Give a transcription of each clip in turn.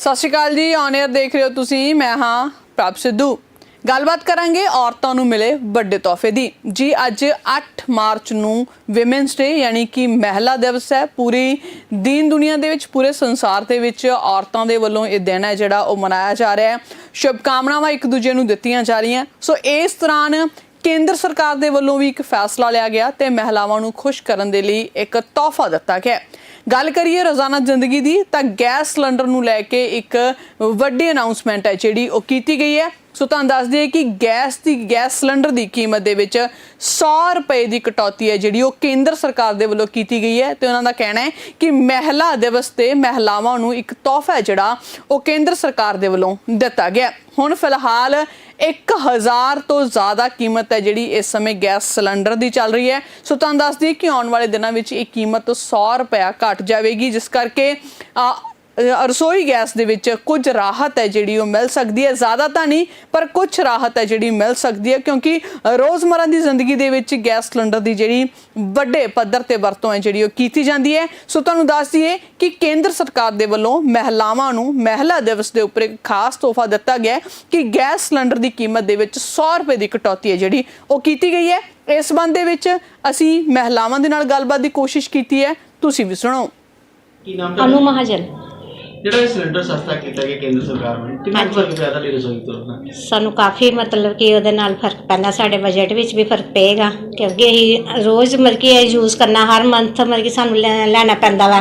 ਸਤਿ ਸ਼੍ਰੀ ਅਕਾਲ ਜੀ on air ਦੇਖ ਰਹੇ ਹੋ ਤੁਸੀਂ, ਮੈਂ ਹਾਂ ਪ੍ਰਭ ਸਿੱਧੂ। ਗੱਲਬਾਤ ਕਰਾਂਗੇ ਔਰਤਾਂ ਨੂੰ ਮਿਲੇ ਵੱਡੇ ਤੋਹਫੇ ਦੀ। ਜੀ, ਅੱਜ 8 ਮਾਰਚ ਨੂੰ ਵਿਮਨਸ ਡੇ ਯਾਨੀ ਕਿ ਮਹਿਲਾ ਦਿਵਸ ਹੈ। ਪੂਰੀ ਦੀਨ ਦੁਨੀਆ ਦੇ ਵਿੱਚ, ਪੂਰੇ ਸੰਸਾਰ ਦੇ ਵਿੱਚ ਔਰਤਾਂ ਦੇ ਵੱਲੋਂ ਇਹ ਦਿਨ ਹੈ ਜਿਹੜਾ ਉਹ ਮਨਾਇਆ ਜਾ ਰਿਹਾ ਹੈ। ਸ਼ੁਭ ਕਾਮਨਾਵਾਂ ਇੱਕ ਦੂਜੇ ਨੂੰ ਦਿੱਤੀਆਂ ਜਾ ਰਹੀਆਂ। ਸੋ ਇਸ ਦੌਰਾਨ ਕੇਂਦਰ ਸਰਕਾਰ ਦੇ ਵੱਲੋਂ ਵੀ ਇੱਕ ਫੈਸਲਾ ਲਿਆ ਗਿਆ ਤੇ ਮਹਿਲਾਵਾਂ ਨੂੰ ਖੁਸ਼ ਕਰਨ ਦੇ ਲਈ ਇੱਕ ਤੋਹਫਾ ਦਿੱਤਾ ਗਿਆ ਗੱਲ ਕਰੀਏ ਰੋਜ਼ਾਨਾ ਜ਼ਿੰਦਗੀ ਦੀ ਤਾਂ ਗੈਸ ਸਿਲੰਡਰ ਨੂੰ ਲੈ ਕੇ ਇੱਕ ਵੱਡੀ ਅਨਾਉਂਸਮੈਂਟ ਹੈ ਜਿਹੜੀ ਉਹ ਕੀਤੀ ਗਈ ਹੈ। ਸੋ ਤੁਹਾਨੂੰ ਦੱਸ ਦਈਏ ਕਿ ਗੈਸ ਦੀ ਗੈਸ ਸਿਲੰਡਰ ਦੀ ਕੀਮਤ ਦੇ ਵਿੱਚ 100 ਰੁਪਏ ਦੀ ਕਟੌਤੀ ਹੈ ਜਿਹੜੀ ਉਹ ਕੇਂਦਰ ਸਰਕਾਰ ਦੇ ਵੱਲੋਂ ਕੀਤੀ ਗਈ ਹੈ ਤੇ ਉਹਨਾਂ ਦਾ ਕਹਿਣਾ ਹੈ ਕਿ ਮਹਿਲਾ ਦਿਵਸ ਤੇ ਮਹਿਲਾਵਾਂ ਨੂੰ ਇੱਕ ਤੋਹਫਾ ਹੈ ਜਿਹੜਾ ਉਹ ਕੇਂਦਰ ਸਰਕਾਰ ਦੇ ਵੱਲੋਂ ਦਿੱਤਾ ਗਿਆ ਹੁਣ ਫਿਲਹਾਲ 1000 ਤੋਂ ਜ਼ਿਆਦਾ ਕੀਮਤ ਹੈ ਜਿਹੜੀ ਇਸ ਸਮੇਂ ਗੈਸ ਸਿਲੰਡਰ ਦੀ ਚੱਲ ਰਹੀ ਹੈ। ਸੋ ਤੁਹਾਨੂੰ ਦੱਸ ਦਈਏ ਕਿ ਆਉਣ ਵਾਲੇ ਦਿਨਾਂ ਵਿੱਚ ਇਹ ਕੀਮਤ 100 ਰੁਪਇਆ ਘਟ ਜਾਵੇਗੀ ਜਿਸ ਕਰਕੇ ਅ, ਰਸੋਈ ਗੈਸ ਦੇ ਵਿੱਚ ਕੁਝ ਰਾਹਤ ਹੈ ਜਿਹੜੀ ਉਹ ਮਿਲ ਸਕਦੀ ਹੈ। ਜ਼ਿਆਦਾ ਤਾਂ ਨਹੀਂ ਪਰ ਕੁਝ ਰਾਹਤ ਹੈ ਜਿਹੜੀ ਮਿਲ ਸਕਦੀ ਹੈ ਕਿਉਂਕਿ ਰੋਜ਼ਮਰਾ ਦੀ ਜ਼ਿੰਦਗੀ ਦੇ ਵਿੱਚ ਗੈਸ ਸਿਲੰਡਰ ਦੀ ਜਿਹੜੀ ਵੱਡੇ ਪੱਧਰ ਤੇ ਵਰਤੋਂ ਹੈ ਜਿਹੜੀ ਉਹ ਕੀਤੀ ਜਾਂਦੀ ਹੈ। ਸੋ ਤੁਹਾਨੂੰ ਦੱਸ ਦਈਏ ਕਿ ਕੇਂਦਰ ਸਰਕਾਰ ਦੇ ਵੱਲੋਂ ਮਹਿਲਾਵਾਂ ਨੂੰ ਮਹਿਲਾ ਦਿਵਸ ਦੇ ਉੱਪਰ ਇੱਕ ਖਾਸ ਤੋਹਫਾ ਦਿੱਤਾ ਗਿਆ ਹੈ ਕਿ ਗੈਸ ਸਿਲੰਡਰ ਦੀ ਕੀਮਤ ਦੇ ਵਿੱਚ 100 ਰੁਪਏ ਦੀ ਕਟੌਤੀ ਹੈ ਜਿਹੜੀ ਉਹ ਕੀਤੀ ਗਈ ਹੈ। ਇਸ ਸੰਬੰਧ ਦੇ ਵਿੱਚ ਅਸੀਂ ਮਹਿਲਾਵਾਂ ਦੇ ਨਾਲ ਗੱਲਬਾਤ ਦੀ ਕੋਸ਼ਿਸ਼ ਕੀਤੀ ਹੈ। ਤੁਸੀਂ ਵੀ ਸੁਣੋ। ਕੀ ਨਾਮ ਅਨੂ ਤੁਹਾਡਾ? ਮਹਾਜਨ। ਜਿਹੜਾ ਇਹ ਸਿਲੰਡਰ ਸਸਤਾ ਕੀਤਾ ਗਿਆ ਕੇਂਦਰ ਸਰਕਾਰ ਨੇ ਕਿੰਨਾ ਕੁ ਫ਼ਰਕ ਪਿਆ ਤੁਹਾਡੀ ਰਸੋਈ ਤੋਂ? ਸਾਨੂੰ ਕਾਫੀ ਮਤਲਬ ਕਿ ਉਹਦੇ ਨਾਲ ਫ਼ਰਕ ਪੈਂਦਾ ਸਾਡੇ ਬਜਟ ਵਿੱਚ ਵੀ ਫ਼ਰਕ ਪਏਗਾ ਕਿਉਂਕਿ ਅਸੀਂ ਰੋਜ਼ ਮਤਲਬ ਕਿ ਇਹ ਯੂਜ਼ ਕਰਨਾ ਹਰ ਮੰਥ ਮਤਲਬ ਕਿ ਸਾਨੂੰ ਲੈ- ਲੈਣਾ ਪੈਂਦਾ ਵਾ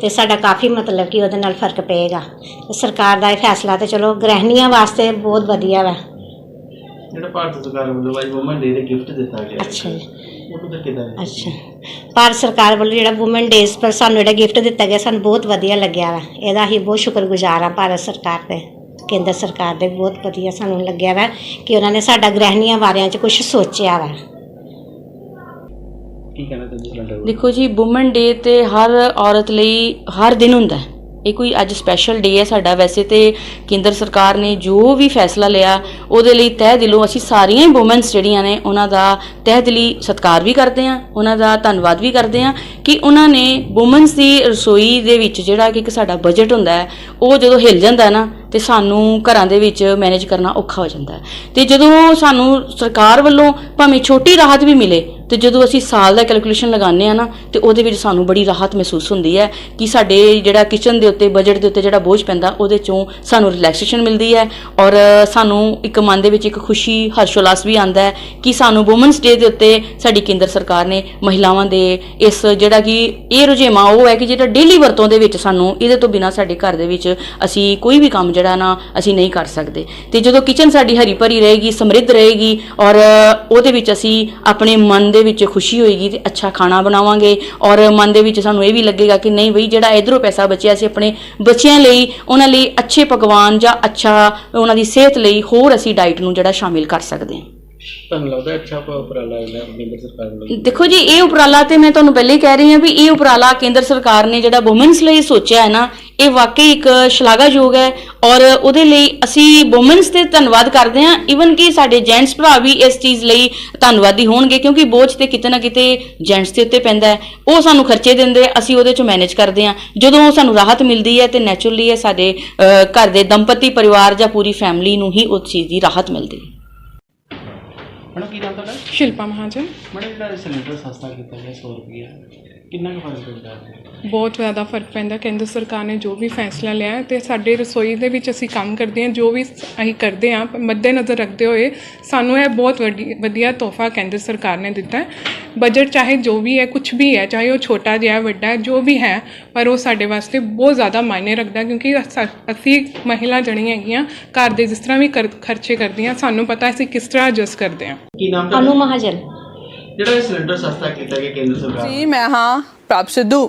ਤੇ ਸਾਡਾ ਕਾਫੀ ਮਤਲਬ ਕਿ ਉਹਦੇ ਨਾਲ ਫ਼ਰਕ ਪਏਗਾ। ਤੇ ਸਰਕਾਰ ਦਾ ਇਹ ਫੈਸਲਾ ਤੇ ਚਲੋ ਗ੍ਰਹਿਣੀਆਂ ਵਾਸਤੇ ਬਹੁਤ ਵਧੀਆ ਵਾ। ਜਿਹੜਾ ਭਾਰਤ ਸਰਕਾਰ ਵੱਲੋਂ ਅੱਜ ਵੂਮਨ ਡੇ ਦੇ ਗਿਫਟ ਦਿੱਤਾ ਗਿਆ। ਅੱਛਾ ਜੀ। ਤਾਂ ਕਿਦਾਂ ਅੱਛਾ। ਭਾਰਤ ਸਰਕਾਰ ਵੱਲੋਂ ਜਿਹੜਾ ਔਮਨ ਡੇਜ਼ ਪਰ ਸਾਨੂੰ ਜਿਹੜਾ ਗਿਫਟ ਦਿੱਤਾ ਗਿਆ ਸਾਨੂੰ ਬਹੁਤ ਵਧੀਆ ਲੱਗਿਆ ਵਾ। ਇਹਦਾ ਅਸੀਂ ਬਹੁਤ ਸ਼ੁਕਰਗੁਜ਼ਾਰ ਆ ਭਾਰਤ ਸਰਕਾਰ ਦੇ ਕੇਂਦਰ ਸਰਕਾਰ ਦੇ ਬਹੁਤ ਵਧੀਆ ਸਾਨੂੰ ਲੱਗਿਆ ਵਾ ਕਿ ਉਹਨਾਂ ਨੇ ਸਾਡਾ ਗ੍ਰਹਿਣੀਆਂ ਬਾਰਿਆਂ 'ਚ ਕੁਝ ਸੋਚਿਆ ਵਾ। ਕੀ ਕਹਿਣਾ ਚਾਹੁੰਦੇ ਸਿਲੰਡਰ ਬਾਰੇ? ਦੇਖੋ ਜੀ ਔਮਨ ਡੇ ਤੇ ਹਰ ਔਰਤ ਲਈ ਹਰ ਦਿਨ ਹੁੰਦਾ ਹੈ। ਇਹ ਕੋਈ ਅੱਜ ਸਪੈਸ਼ਲ ਡੇ ਹੈ ਸਾਡਾ। ਵੈਸੇ ਤੇ ਕੇਂਦਰ ਸਰਕਾਰ ਨੇ ਜੋ ਵੀ ਫੈਸਲਾ ਲਿਆ, ਉਹਦੇ ਲਈ ਤਹਿ ਦਿਲੋਂ ਅਸੀਂ ਸਾਰੀਆਂ ਔਮਨਸ ਜਿਹੜੀਆਂ ਨੇ, ਉਹਨਾਂ ਦਾ ਤਹਿ ਦਿਲੀ ਸਤਿਕਾਰ ਵੀ ਕਰਦੇ ਹਾਂ, ਉਹਨਾਂ ਦਾ ਧੰਨਵਾਦ ਵੀ ਕਰਦੇ ਹਾਂ ਕਿ ਉਹਨਾਂ ਨੇ ਔਮਨਸ ਦੀ ਰਸੋਈ ਦੇ ਵਿੱਚ ਜਿਹੜਾ ਕਿ ਇੱਕ ਸਾਡਾ ਬਜਟ ਹੁੰਦਾ ਹੈ, ਉਹ ਜਦੋਂ ਹਿੱਲ ਜਾਂਦਾ ਨਾ, ਤੇ ਸਾਨੂੰ ਘਰਾਂ ਦੇ ਵਿੱਚ ਮੈਨੇਜ ਕਰਨਾ ਔਖਾ ਹੋ ਜਾਂਦਾ ਹੈ। ਤੇ ਜਦੋਂ ਸਾਨੂੰ ਸਰਕਾਰ ਵੱਲੋਂ ਭਾਵੇਂ ਛੋਟੀ ਰਾਹਤ ਵੀ ਮਿਲੇ ਤੇ ਜਦੋਂ ਅਸੀਂ ਸਾਲ ਦਾ ਕੈਲਕੂਲੇਸ਼ਨ ਲਗਾਉਂਦੇ ਆ ਨਾ, ਤੇ ਉਹਦੇ ਵਿੱਚ ਸਾਨੂੰ ਬੜੀ ਰਾਹਤ ਮਹਿਸੂਸ ਹੁੰਦੀ ਹੈ ਕਿ ਸਾਡੇ ਜਿਹੜਾ ਕਿਚਨ ਦੇ ਉੱਤੇ ਬਜਟ ਦੇ ਉੱਤੇ ਜਿਹੜਾ ਬੋਝ ਪੈਂਦਾ, ਉਹਦੇ ਚੋਂ ਸਾਨੂੰ ਰਿਲੈਕਸੇਸ਼ਨ ਮਿਲਦੀ ਹੈ ਔਰ ਸਾਨੂੰ ਇੱਕ ਮਨ ਦੇ ਵਿੱਚ ਇੱਕ ਖੁਸ਼ੀ, ਹਰਸ਼ੋਲਾਸ ਵੀ ਆਉਂਦਾ ਹੈ ਕਿ ਸਾਨੂੰ ਔਮਨਸ ਡੇ ਦੇ ਉੱਤੇ ਸਾਡੀ ਕੇਂਦਰ ਸਰਕਾਰ ਨੇ ਮਹਿਲਾਵਾਂ ਦੇ ਇਸ ਜਿਹੜਾ ਕਿ ਇਹ ਰੁਝੇਵਾਂ ਉਹ ਹੈ ਕਿ ਜਿਹੜਾ ਡੇਲੀ ਵਰਤੋਂ ਦੇ ਵਿੱਚ ਸਾਨੂੰ ਇਹਦੇ ਤੋਂ ਬਿਨਾ ਸਾਡੇ ਘਰ ਦੇ ਵਿੱਚ ਅਸੀਂ ਕੋਈ ਵੀ ਕੰਮ ਜਿਹੜਾ ਨਾ ਅਸੀਂ ਨਹੀਂ ਕਰ ਸਕਦੇ। ਤੇ ਜਦੋਂ ਕਿਚਨ ਸਾਡੀ ਹਰੀ ਭਰੀ ਰਹੇਗੀ, ਸਮਰਿੱਧ ਰਹੇਗੀ ਔਰ ਉਹਦੇ ਵਿੱਚ ਅਸੀਂ ਆਪਣੇ ਮਨ ਦੇ ਵਿੱਚ ਖੁਸ਼ੀ ਹੋਏਗੀ ਤੇ ਅੱਛਾ ਖਾਣਾ ਬਣਾਵਾਂਗੇ। ਔਰ ਮਨ ਦੇ ਵਿੱਚ ਸਾਨੂੰ ਇਹ ਵੀ ਲੱਗੇਗਾ ਕਿ ਨਹੀਂ ਬਈ ਜਿਹੜਾ ਇਧਰੋਂ ਪੈਸਾ ਬਚਿਆ ਸੀ ਆਪਣੇ ਬੱਚਿਆਂ ਲਈ ਉਹਨਾਂ ਲਈ ਅੱਛੇ ਪਕਵਾਨ ਜਾਂ ਅੱਛਾ ਉਹਨਾਂ ਦੀ ਸਿਹਤ ਲਈ ਹੋਰ ਅਸੀਂ ਡਾਈਟ ਨੂੰ ਜਿਹੜਾ ਸ਼ਾਮਿਲ ਕਰ ਸਕਦੇ ਹਾਂ। ਤੁਹਾਨੂੰ ਲੱਗਦਾ ਅੱਛਾ ਉਪਰਾਲਾ ਹੈ ਕੇਂਦਰ ਸਰਕਾਰ ਵੱਲੋਂ ਦੇਖੋ ਜੀ ਇਹ ਉਪਰਾਲਾ ਤੇ ਮੈਂ ਤੁਹਾਨੂੰ ਪਹਿਲੇ ਹੀ ਕਹਿ ਰਹੀ ਹਾਂ ਵੀ ਇਹ ਉਪਰਾਲਾ ਕੇਂਦਰ ਸਰਕਾਰ ਨੇ ਜਿਹੜਾ ਔਮਨਸ ਲਈ ਸੋਚਿਆ ਹੈ ਨਾ ਇਹ ਵਾਕਈ ਇੱਕ ਸ਼ਲਾਘਾਯੋਗ ਹੈ ਔਰ ਉਹਦੇ ਲਈ ਅਸੀਂ ਔਮਨਸ ਤੇ ਧੰਨਵਾਦ ਕਰਦੇ ਹਾਂ। ਈਵਨ ਕਿ ਸਾਡੇ ਜੈਂਟਸ ਭਰਾ ਵੀ ਇਸ ਚੀਜ਼ ਲਈ ਧੰਨਵਾਦੀ ਹੋਣਗੇ ਕਿਉਂਕਿ ਬੋਝ ਤੇ ਕਿਤੇ ਨਾ ਕਿਤੇ ਜੈਂਟਸ ਦੇ ਉੱਤੇ ਪੈਂਦਾ ਹੈ। ਉਹ ਸਾਨੂੰ ਖਰਚੇ ਦਿੰਦੇ ਅਸੀਂ ਉਹਦੇ ਚੋਂ ਮੈਨੇਜ ਕਰਦੇ ਹਾਂ। ਜਦੋਂ ਸਾਨੂੰ ਰਾਹਤ ਮਿਲਦੀ ਹੈ ਤੇ ਨੈਚੁਰਲੀ ਇਹ ਸਾਡੇ ਘਰ ਦੇ ਦੰਪਤੀ ਪਰਿਵਾਰ ਜਾਂ ਪੂਰੀ ਫੈਮਿਲੀ ਨੂੰ ਹੀ ਉਸ ਚੀਜ਼ ਦੀ ਰਾਹਤ ਮਿਲਦੀ ਹੈ। ਮੈਡਮ ਕੀ ਨਾਮ ਤੁਹਾਡਾ? ਸ਼ਿਲਪਾ ਮਹਾਜਨ। ਮੈਡਮ ਜਿਹੜਾ ਸਿਲੰਡਰ ਸਸਤਾ ਕੀਤਾ ਗਿਆ 100 ਰੁਪਏ ਕਿੰਨਾ ਕੁ ਫ਼ਰਕ ਪੈਂਦਾ ਹੈ? ਬਹੁਤ ਜ਼ਿਆਦਾ ਫ਼ਰਕ ਪੈਂਦਾ। ਕੇਂਦਰ ਸਰਕਾਰ ਨੇ ਜੋ ਵੀ ਫੈਸਲਾ ਲਿਆ ਹੈ ਤੇ ਸਾਡੇ ਰਸੋਈ ਦੇ ਵਿੱਚ ਅਸੀਂ ਕੰਮ ਕਰਦੇ ਹਾਂ ਜੋ ਵੀ ਅਸੀਂ ਕਰਦੇ ਹਾਂ ਮੱਦੇਨਜ਼ਰ ਰੱਖਦੇ ਹੋਏ ਸਾਨੂੰ ਇਹ ਬਹੁਤ ਵੱਡੀ ਵਧੀਆ ਤੋਹਫਾ ਕੇਂਦਰ ਸਰਕਾਰ ਨੇ ਦਿੱਤਾ ਹੈ। ਬਜਟ ਚਾਹੇ ਜੋ ਵੀ ਹੈ ਕੁਝ ਵੀ ਹੈ ਚਾਹੇ ਉਹ ਛੋਟਾ ਜਿਹਾ ਵੱਡਾ ਹੈ, ਜੋ ਵੀ ਹੈ ਪਰ ਉਹ ਸਾਡੇ ਵਾਸਤੇ ਬਹੁਤ ਜ਼ਿਆਦਾ ਮਾਇਨੇ ਰੱਖਦਾ ਕਿਉਂਕਿ ਅਸ- ਅਸੀਂ ਮਹਿਲਾ ਜਣੀਆਂ ਹੈਗੀਆਂ ਘਰ ਦੇ ਜਿਸ ਤਰ੍ਹਾਂ ਵੀ ਕਰ- ਖਰਚੇ ਕਰਦੀਆਂ ਸਾਨੂੰ ਪਤਾ ਅਸੀਂ ਕਿਸ ਤਰ੍ਹਾਂ ਐਡਜਸਟ ਕਰਦੇ ਹਾਂ। ਕੀ ਨਾਮ ਅਨੂ ਤੁਹਾਡਾ? ਮਹਾਜਨ। ਜਿਹੜਾ ਇਹ ਸਿਲੰਡਰ ਸਸਤਾ ਕੀਤਾ ਗਿਆ ਕੇਂਦਰ ਸਰਕਾਰ ਜੀ ਮੈਂ ਹਾਂ ਪ੍ਰਭ ਸਿੱਧੂ।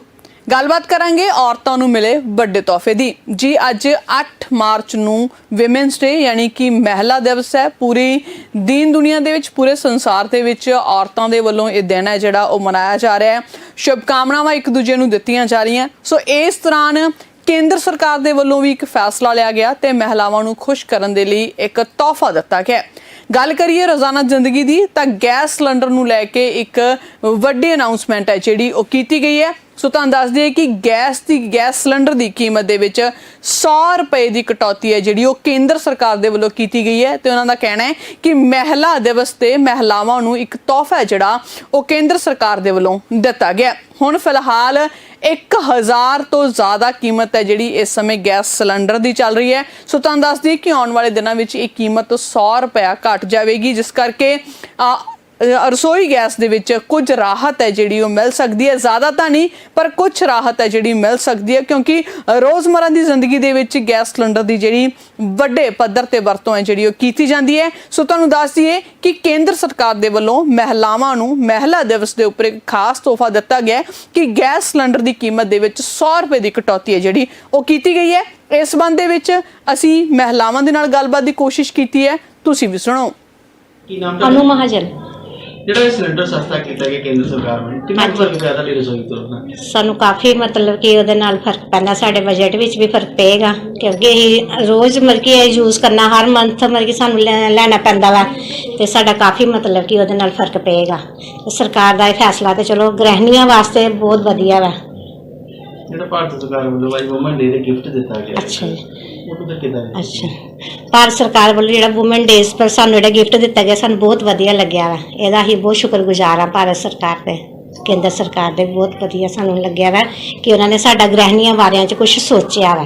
ਗੱਲਬਾਤ ਕਰਾਂਗੇ ਔਰਤਾਂ ਨੂੰ ਮਿਲੇ ਵੱਡੇ ਤੋਹਫੇ ਦੀ। ਜੀ ਅੱਜ 8 ਮਾਰਚ ਨੂੰ ਵਿਮਨਸ ਡੇ ਯਾਨੀ ਕਿ ਮਹਿਲਾ ਦਿਵਸ ਹੈ। ਪੂਰੀ ਦੀਨ ਦੁਨੀਆ ਦੇ ਵਿੱਚ ਪੂਰੇ ਸੰਸਾਰ ਦੇ ਵਿੱਚ ਔਰਤਾਂ ਦੇ ਵੱਲੋਂ ਇਹ ਦਿਨ ਹੈ ਜਿਹੜਾ ਉਹ ਮਨਾਇਆ ਜਾ ਰਿਹਾ ਹੈ। ਸ਼ੁਭ ਕਾਮਨਾਵਾਂ ਇੱਕ ਦੂਜੇ ਨੂੰ ਦਿੱਤੀਆਂ ਜਾ ਰਹੀਆਂ। ਸੋ ਇਸ ਦੌਰਾਨ ਕੇਂਦਰ ਸਰਕਾਰ ਦੇ ਵੱਲੋਂ ਵੀ ਇੱਕ ਫੈਸਲਾ ਲਿਆ ਗਿਆ ਤੇ ਮਹਿਲਾਵਾਂ ਨੂੰ ਖੁਸ਼ ਕਰਨ ਦੇ ਲਈ ਇੱਕ ਤੋਹਫਾ ਦਿੱਤਾ ਗਿਆ। ਗੱਲ ਕਰੀਏ ਰੋਜ਼ਾਨਾ ਜ਼ਿੰਦਗੀ ਦੀ, ਤਾਂ ਗੈਸ ਸਿਲੰਡਰ ਨੂੰ ਲੈ ਕੇ ਇੱਕ ਵੱਡੀ ਅਨਾਉਂਸਮੈਂਟ ਹੈ ਜਿਹੜੀ ਉਹ ਕੀਤੀ ਗਈ ਹੈ। ਸੋ ਤੁਹਾਨੂੰ ਦੱਸ ਦਈਏ ਕਿ ਗੈਸ ਦੀ ਗੈਸ ਸਿਲੰਡਰ ਦੀ ਕੀਮਤ ਦੇ ਵਿੱਚ 100 ਰੁਪਏ ਦੀ ਕਟੌਤੀ ਹੈ ਜਿਹੜੀ ਉਹ ਕੇਂਦਰ ਸਰਕਾਰ ਦੇ ਵੱਲੋਂ ਕੀਤੀ ਗਈ ਹੈ ਤੇ ਉਹਨਾਂ ਦਾ ਕਹਿਣਾ ਹੈ ਕਿ ਮਹਿਲਾ ਦਿਵਸ ਤੇ ਮਹਿਲਾਵਾਂ ਨੂੰ ਇੱਕ ਤੋਹਫਾ ਹੈ ਜਿਹੜਾ ਉਹ ਕੇਂਦਰ ਸਰਕਾਰ ਦੇ ਵੱਲੋਂ ਦਿੱਤਾ ਗਿਆ ਹੁਣ ਫਿਲਹਾਲ 1000 ਤੋਂ ਜ਼ਿਆਦਾ ਕੀਮਤ ਹੈ ਜਿਹੜੀ ਇਸ ਸਮੇਂ ਗੈਸ ਸਿਲੰਡਰ ਦੀ ਚੱਲ ਰਹੀ ਹੈ। ਸੋ ਤੁਹਾਨੂੰ ਦੱਸ ਦਈਏ ਕਿ ਆਉਣ ਵਾਲੇ ਦਿਨਾਂ ਵਿੱਚ ਇਹ ਕੀਮਤ 100 ਰੁਪਇਆ ਘਟ ਜਾਵੇਗੀ ਜਿਸ ਕਰਕੇ ਅ, ਰਸੋਈ ਗੈਸ ਦੇ ਵਿੱਚ ਕੁਝ ਰਾਹਤ ਹੈ ਜਿਹੜੀ ਉਹ ਮਿਲ ਸਕਦੀ ਹੈ। ਜ਼ਿਆਦਾ ਤਾਂ ਨਹੀਂ ਪਰ ਕੁਝ ਰਾਹਤ ਹੈ ਜਿਹੜੀ ਮਿਲ ਸਕਦੀ ਹੈ ਕਿਉਂਕਿ ਰੋਜ਼ਮਰਾ ਦੀ ਜ਼ਿੰਦਗੀ ਦੇ ਵਿੱਚ ਗੈਸ ਸਿਲੰਡਰ ਦੀ ਜਿਹੜੀ ਵੱਡੇ ਪੱਧਰ ਤੇ ਵਰਤੋਂ ਹੈ ਜਿਹੜੀ ਉਹ ਕੀਤੀ ਜਾਂਦੀ ਹੈ। ਸੋ ਤੁਹਾਨੂੰ ਦੱਸ ਦਈਏ ਕਿ ਕੇਂਦਰ ਸਰਕਾਰ ਦੇ ਵੱਲੋਂ ਮਹਿਲਾਵਾਂ ਨੂੰ ਮਹਿਲਾ ਦਿਵਸ ਦੇ ਉੱਪਰ ਇੱਕ ਖਾਸ ਤੋਹਫਾ ਦਿੱਤਾ ਗਿਆ ਹੈ ਕਿ ਗੈਸ ਸਿਲੰਡਰ ਦੀ ਕੀਮਤ ਦੇ ਵਿੱਚ 100 ਰੁਪਏ ਦੀ ਕਟੌਤੀ ਹੈ ਜਿਹੜੀ ਉਹ ਕੀਤੀ ਗਈ ਹੈ। ਇਸ ਸੰਬੰਧ ਦੇ ਵਿੱਚ ਅਸੀਂ ਮਹਿਲਾਵਾਂ ਦੇ ਨਾਲ ਗੱਲਬਾਤ ਦੀ ਕੋਸ਼ਿਸ਼ ਕੀਤੀ ਹੈ। ਤੁਸੀਂ ਵੀ ਸੁਣੋ। ਕੀ ਨਾਮ ਅਨੂ ਮਹਾਜਨ। ਜਿਹੜਾ ਇਹ ਸਿਲੰਡਰ ਸਸਤਾ ਕੀਤਾ ਗਿਆ ਕੇਂਦਰ ਸਰਕਾਰ ਨੇ ਕਿੰਨਾ ਕੁ ਫ਼ਰਕ ਪਿਆ ਤੁਹਾਡੀ ਰਸੋਈ ਤੋਂ? ਸਾਨੂੰ ਕਾਫੀ ਮਤਲਬ ਕਿ ਉਹਦੇ ਨਾਲ ਫ਼ਰਕ ਪੈਂਦਾ, ਸਾਡੇ ਬਜਟ ਵਿੱਚ ਵੀ ਫ਼ਰਕ ਪਏਗਾ, ਕਿਉਂਕਿ ਅਸੀਂ ਰੋਜ਼ ਮਤਲਬ ਕਿ ਇਹ ਯੂਜ਼ ਕਰਨਾ, ਹਰ ਮੰਥ ਮਤਲਬ ਕਿ ਸਾਨੂੰ ਲੈ- ਲੈਣਾ ਪੈਂਦਾ ਵਾ, ਤੇ ਸਾਡਾ ਕਾਫੀ ਮਤਲਬ ਕਿ ਉਹਦੇ ਨਾਲ ਫ਼ਰਕ ਪਏਗਾ। ਤੇ ਸਰਕਾਰ ਦਾ ਇਹ ਫੈਸਲਾ ਤੇ ਚਲੋ, ਗ੍ਰਹਿਣੀਆਂ ਵਾਸਤੇ ਬਹੁਤ ਵਧੀਆ ਵਾ। ਜਿਹੜਾ ਭਾਰਤ ਸਰਕਾਰ ਵੱਲੋਂ ਅੱਜ ਵੂਮਨ ਡੇ ਦੇ ਗਿਫਟ ਦਿੱਤਾ ਗਿਆ ਅੱਛਾ ਜੀ। ਉਹ ਤਾਂ ਕਿਦਾਂ ਹੈ ਅੱਛਾ। ਭਾਰਤ ਸਰਕਾਰ ਵੱਲੋਂ ਜਿਹੜਾ ਔਮਨ ਡੇਜ਼ ਪਰ ਸਾਨੂੰ ਜਿਹੜਾ ਗਿਫਟ ਦਿੱਤਾ ਗਿਆ ਸਾਨੂੰ ਬਹੁਤ ਵਧੀਆ ਲੱਗਿਆ ਵਾ। ਇਹਦਾ ਅਸੀਂ ਬਹੁਤ ਸ਼ੁਕਰਗੁਜ਼ਾਰ ਹਾਂ ਭਾਰਤ ਸਰਕਾਰ ਦੇ ਕੇਂਦਰ ਸਰਕਾਰ ਦੇ ਬਹੁਤ ਵਧੀਆ ਸਾਨੂੰ ਲੱਗਿਆ ਵਾ ਕਿ ਉਹਨਾਂ ਨੇ ਸਾਡਾ ਗ੍ਰਹਿਣੀਆਂ ਬਾਰਿਆਂ 'ਚ ਕੁਝ ਸੋਚਿਆ ਵਾ।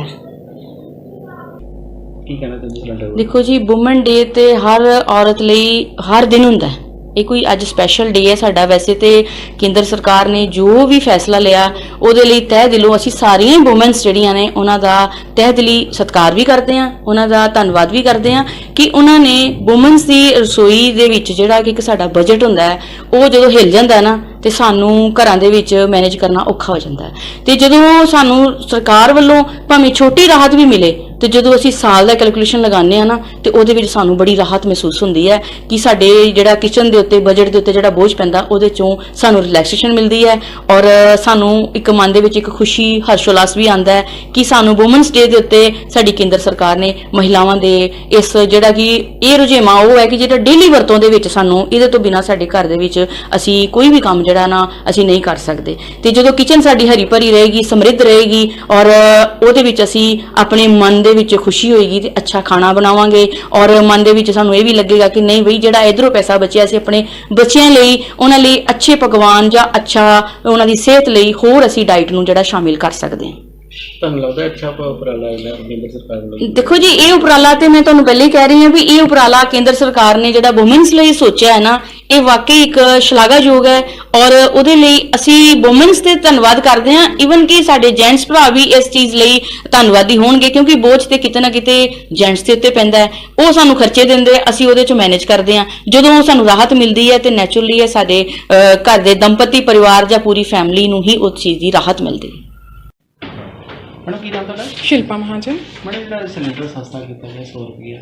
ਕੀ ਕਹਿਣਾ ਦੇਖੋ ਜੀ ਔਮਨ ਡੇ ਤੇ ਹਰ ਔਰਤ ਲਈ ਹਰ ਦਿਨ ਹੁੰਦਾ ਹੈ। ਇਹ ਕੋਈ ਅੱਜ ਸਪੈਸ਼ਲ ਡੇ ਹੈ ਸਾਡਾ। ਵੈਸੇ ਤੇ ਕੇਂਦਰ ਸਰਕਾਰ ਨੇ ਜੋ ਵੀ ਫੈਸਲਾ ਲਿਆ, ਉਹਦੇ ਲਈ ਤਹਿ ਦਿਲੋਂ ਅਸੀਂ ਸਾਰੀਆਂ ਹੀ ਔਮਨਸ ਜਿਹੜੀਆਂ ਨੇ, ਉਹਨਾਂ ਦਾ ਤਹਿ ਦਿਲੀ ਸਤਿਕਾਰ ਵੀ ਕਰਦੇ ਹਾਂ, ਉਹਨਾਂ ਦਾ ਧੰਨਵਾਦ ਵੀ ਕਰਦੇ ਹਾਂ ਕਿ ਉਹਨਾਂ ਨੇ ਔਮਨਸ ਦੀ ਰਸੋਈ ਦੇ ਵਿੱਚ ਜਿਹੜਾ ਕਿ ਇੱਕ ਸਾਡਾ ਬਜਟ ਹੁੰਦਾ ਹੈ, ਉਹ ਜਦੋਂ ਹਿੱਲ ਜਾਂਦਾ ਹੈ ਨਾ, ਤੇ ਸਾਨੂੰ ਘਰਾਂ ਦੇ ਵਿੱਚ ਮੈਨੇਜ ਕਰਨਾ ਔਖਾ ਹੋ ਜਾਂਦਾ ਹੈ। ਤੇ ਜਦੋਂ ਸਾਨੂੰ ਸਰਕਾਰ ਵੱਲੋਂ ਭਾਵੇਂ ਛੋਟੀ ਰਾਹਤ ਵੀ ਮਿਲੇ ਤੇ ਜਦੋਂ ਅਸੀਂ ਸਾਲ ਦਾ ਕੈਲਕੂਲੇਸ਼ਨ ਲਗਾਉਂਦੇ ਆ ਨਾ, ਤੇ ਉਹਦੇ ਵਿੱਚ ਸਾਨੂੰ ਬੜੀ ਰਾਹਤ ਮਹਿਸੂਸ ਹੁੰਦੀ ਹੈ ਕਿ ਸਾਡੇ ਜਿਹੜਾ ਕਿਚਨ ਦੇ ਉੱਤੇ ਬਜਟ ਦੇ ਉੱਤੇ ਜਿਹੜਾ ਬੋਝ ਪੈਂਦਾ, ਉਹਦੇ ਚੋਂ ਸਾਨੂੰ ਰਿਲੈਕਸੇਸ਼ਨ ਮਿਲਦੀ ਹੈ ਔਰ ਸਾਨੂੰ ਇੱਕ ਮਨ ਦੇ ਵਿੱਚ ਇੱਕ ਖੁਸ਼ੀ, ਹਰਸ਼ੋਲਾਸ ਵੀ ਆਂਦਾ ਹੈ ਕਿ ਸਾਨੂੰ ਔਮਨਸ ਡੇ ਦੇ ਉੱਤੇ ਸਾਡੀ ਕੇਂਦਰ ਸਰਕਾਰ ਨੇ ਮਹਿਲਾਵਾਂ ਦੇ ਇਸ ਜਿਹੜਾ ਕਿ ਇਹ ਰੁਝੇਵਾਂ ਉਹ ਹੈ ਕਿ ਜਿਹੜਾ ਡੇਲੀ ਵਰਤੋਂ ਦੇ ਵਿੱਚ ਸਾਨੂੰ ਇਹਦੇ ਤੋਂ ਬਿਨਾ ਸਾਡੇ ਘਰ ਦੇ ਵਿੱਚ ਅਸੀਂ ਕੋਈ ਵੀ ਕੰਮ ਜਿਹੜਾ ਨਾ ਅਸੀਂ ਨਹੀਂ ਕਰ ਸਕਦੇ। ਤੇ ਜਦੋਂ ਕਿਚਨ ਸਾਡੀ ਹਰੀ ਭਰੀ ਰਹੇਗੀ, ਸਮਰਿੱਧ ਰਹੇਗੀ ਔਰ ਉਹਦੇ ਵਿੱਚ ਅਸੀਂ ਆਪਣੇ ਮਨ ਦੇ ਵਿੱਚ ਖੁਸ਼ੀ ਹੋਏਗੀ ਤੇ ਅੱਛਾ ਖਾਣਾ ਬਣਾਵਾਂਗੇ ਔਰ ਮਨ ਦੇ ਵਿੱਚ ਸਾਨੂੰ ਇਹ ਵੀ ਲੱਗੇਗਾ ਕਿ ਨਹੀਂ ਬਈ ਜਿਹੜਾ ਇਧਰੋਂ ਪੈਸਾ ਬਚਿਆ ਅਸੀਂ ਆਪਣੇ ਬੱਚਿਆਂ ਲਈ ਉਹਨਾਂ ਲਈ ਅੱਛੇ ਪਕਵਾਨ ਜਾਂ ਅੱਛਾ ਉਹਨਾਂ ਦੀ ਸਿਹਤ ਲਈ ਹੋਰ ਅਸੀਂ ਡਾਈਟ ਨੂੰ ਜਿਹੜਾ ਸ਼ਾਮਿਲ ਕਰ ਸਕਦੇ ਹਾਂ। ਤੁਹਾਨੂੰ ਲੱਗਦਾ ਅੱਛਾ ਉਪਰਾਲਾ ਹੈ ਕੇਂਦਰ ਸਰਕਾਰ ਵੱਲੋਂ? ਦੇਖੋ ਜੀ ਇਹ ਉਪਰਾਲਾ ਤੇ ਮੈਂ ਤੁਹਾਨੂੰ ਪਹਿਲੇ ਹੀ ਕਹਿ ਰਹੀ ਹਾਂ ਵੀ ਇਹ ਉਪਰਾਲਾ ਕੇਂਦਰ ਸਰਕਾਰ ਨੇ ਜਿਹੜਾ ਔਮਨਸ ਲਈ ਸੋਚਿਆ ਹੈ ਨਾ ਇਹ ਵਾਕਈ ਇੱਕ ਸ਼ਲਾਘਾਯੋਗ ਹੈ ਔਰ ਉਹਦੇ ਲਈ ਅਸੀਂ ਔਮਨਸ ਤੇ ਧੰਨਵਾਦ ਕਰਦੇ ਹਾਂ। ਇਵਨ ਕਿ ਸਾਡੇ ਜੈਂਟਸ ਭਰਾ ਵੀ ਇਸ ਚੀਜ਼ ਲਈ ਧੰਨਵਾਦੀ ਹੋਣਗੇ ਕਿਉਂਕਿ ਬੋਝ ਤੇ ਕਿਤੇ ਨਾ ਕਿਤੇ ਜੈਂਟਸ ਦੇ ਉੱਤੇ ਪੈਂਦਾ ਹੈ। ਉਹ ਸਾਨੂੰ ਖਰਚੇ ਦਿੰਦੇ ਅਸੀਂ ਉਹਦੇ ਚੋਂ ਮੈਨੇਜ ਕਰਦੇ ਹਾਂ। ਜਦੋਂ ਸਾਨੂੰ ਰਾਹਤ ਮਿਲਦੀ ਹੈ ਤੇ ਨੈਚੁਰਲੀ ਇਹ ਸਾਡੇ ਘਰ ਦੇ ਦੰਪਤੀ ਪਰਿਵਾਰ ਜਾਂ ਪੂਰੀ ਫੈਮਿਲੀ ਨੂੰ ਹੀ ਉਸ ਚੀਜ਼ ਦੀ ਰਾਹਤ ਮਿਲਦੀ ਹੈ। ਮੈਡਮ ਕੀ ਨਾਮ ਤੁਹਾਡਾ? ਸ਼ਿਲਪਾ ਮਹਾਜਨ। ਮੈਡਮ ਜਿਹੜਾ ਸਿਲੰਡਰ ਸਸਤਾ ਕੀਤਾ ਗਿਆ 100 ਰੁਪਏ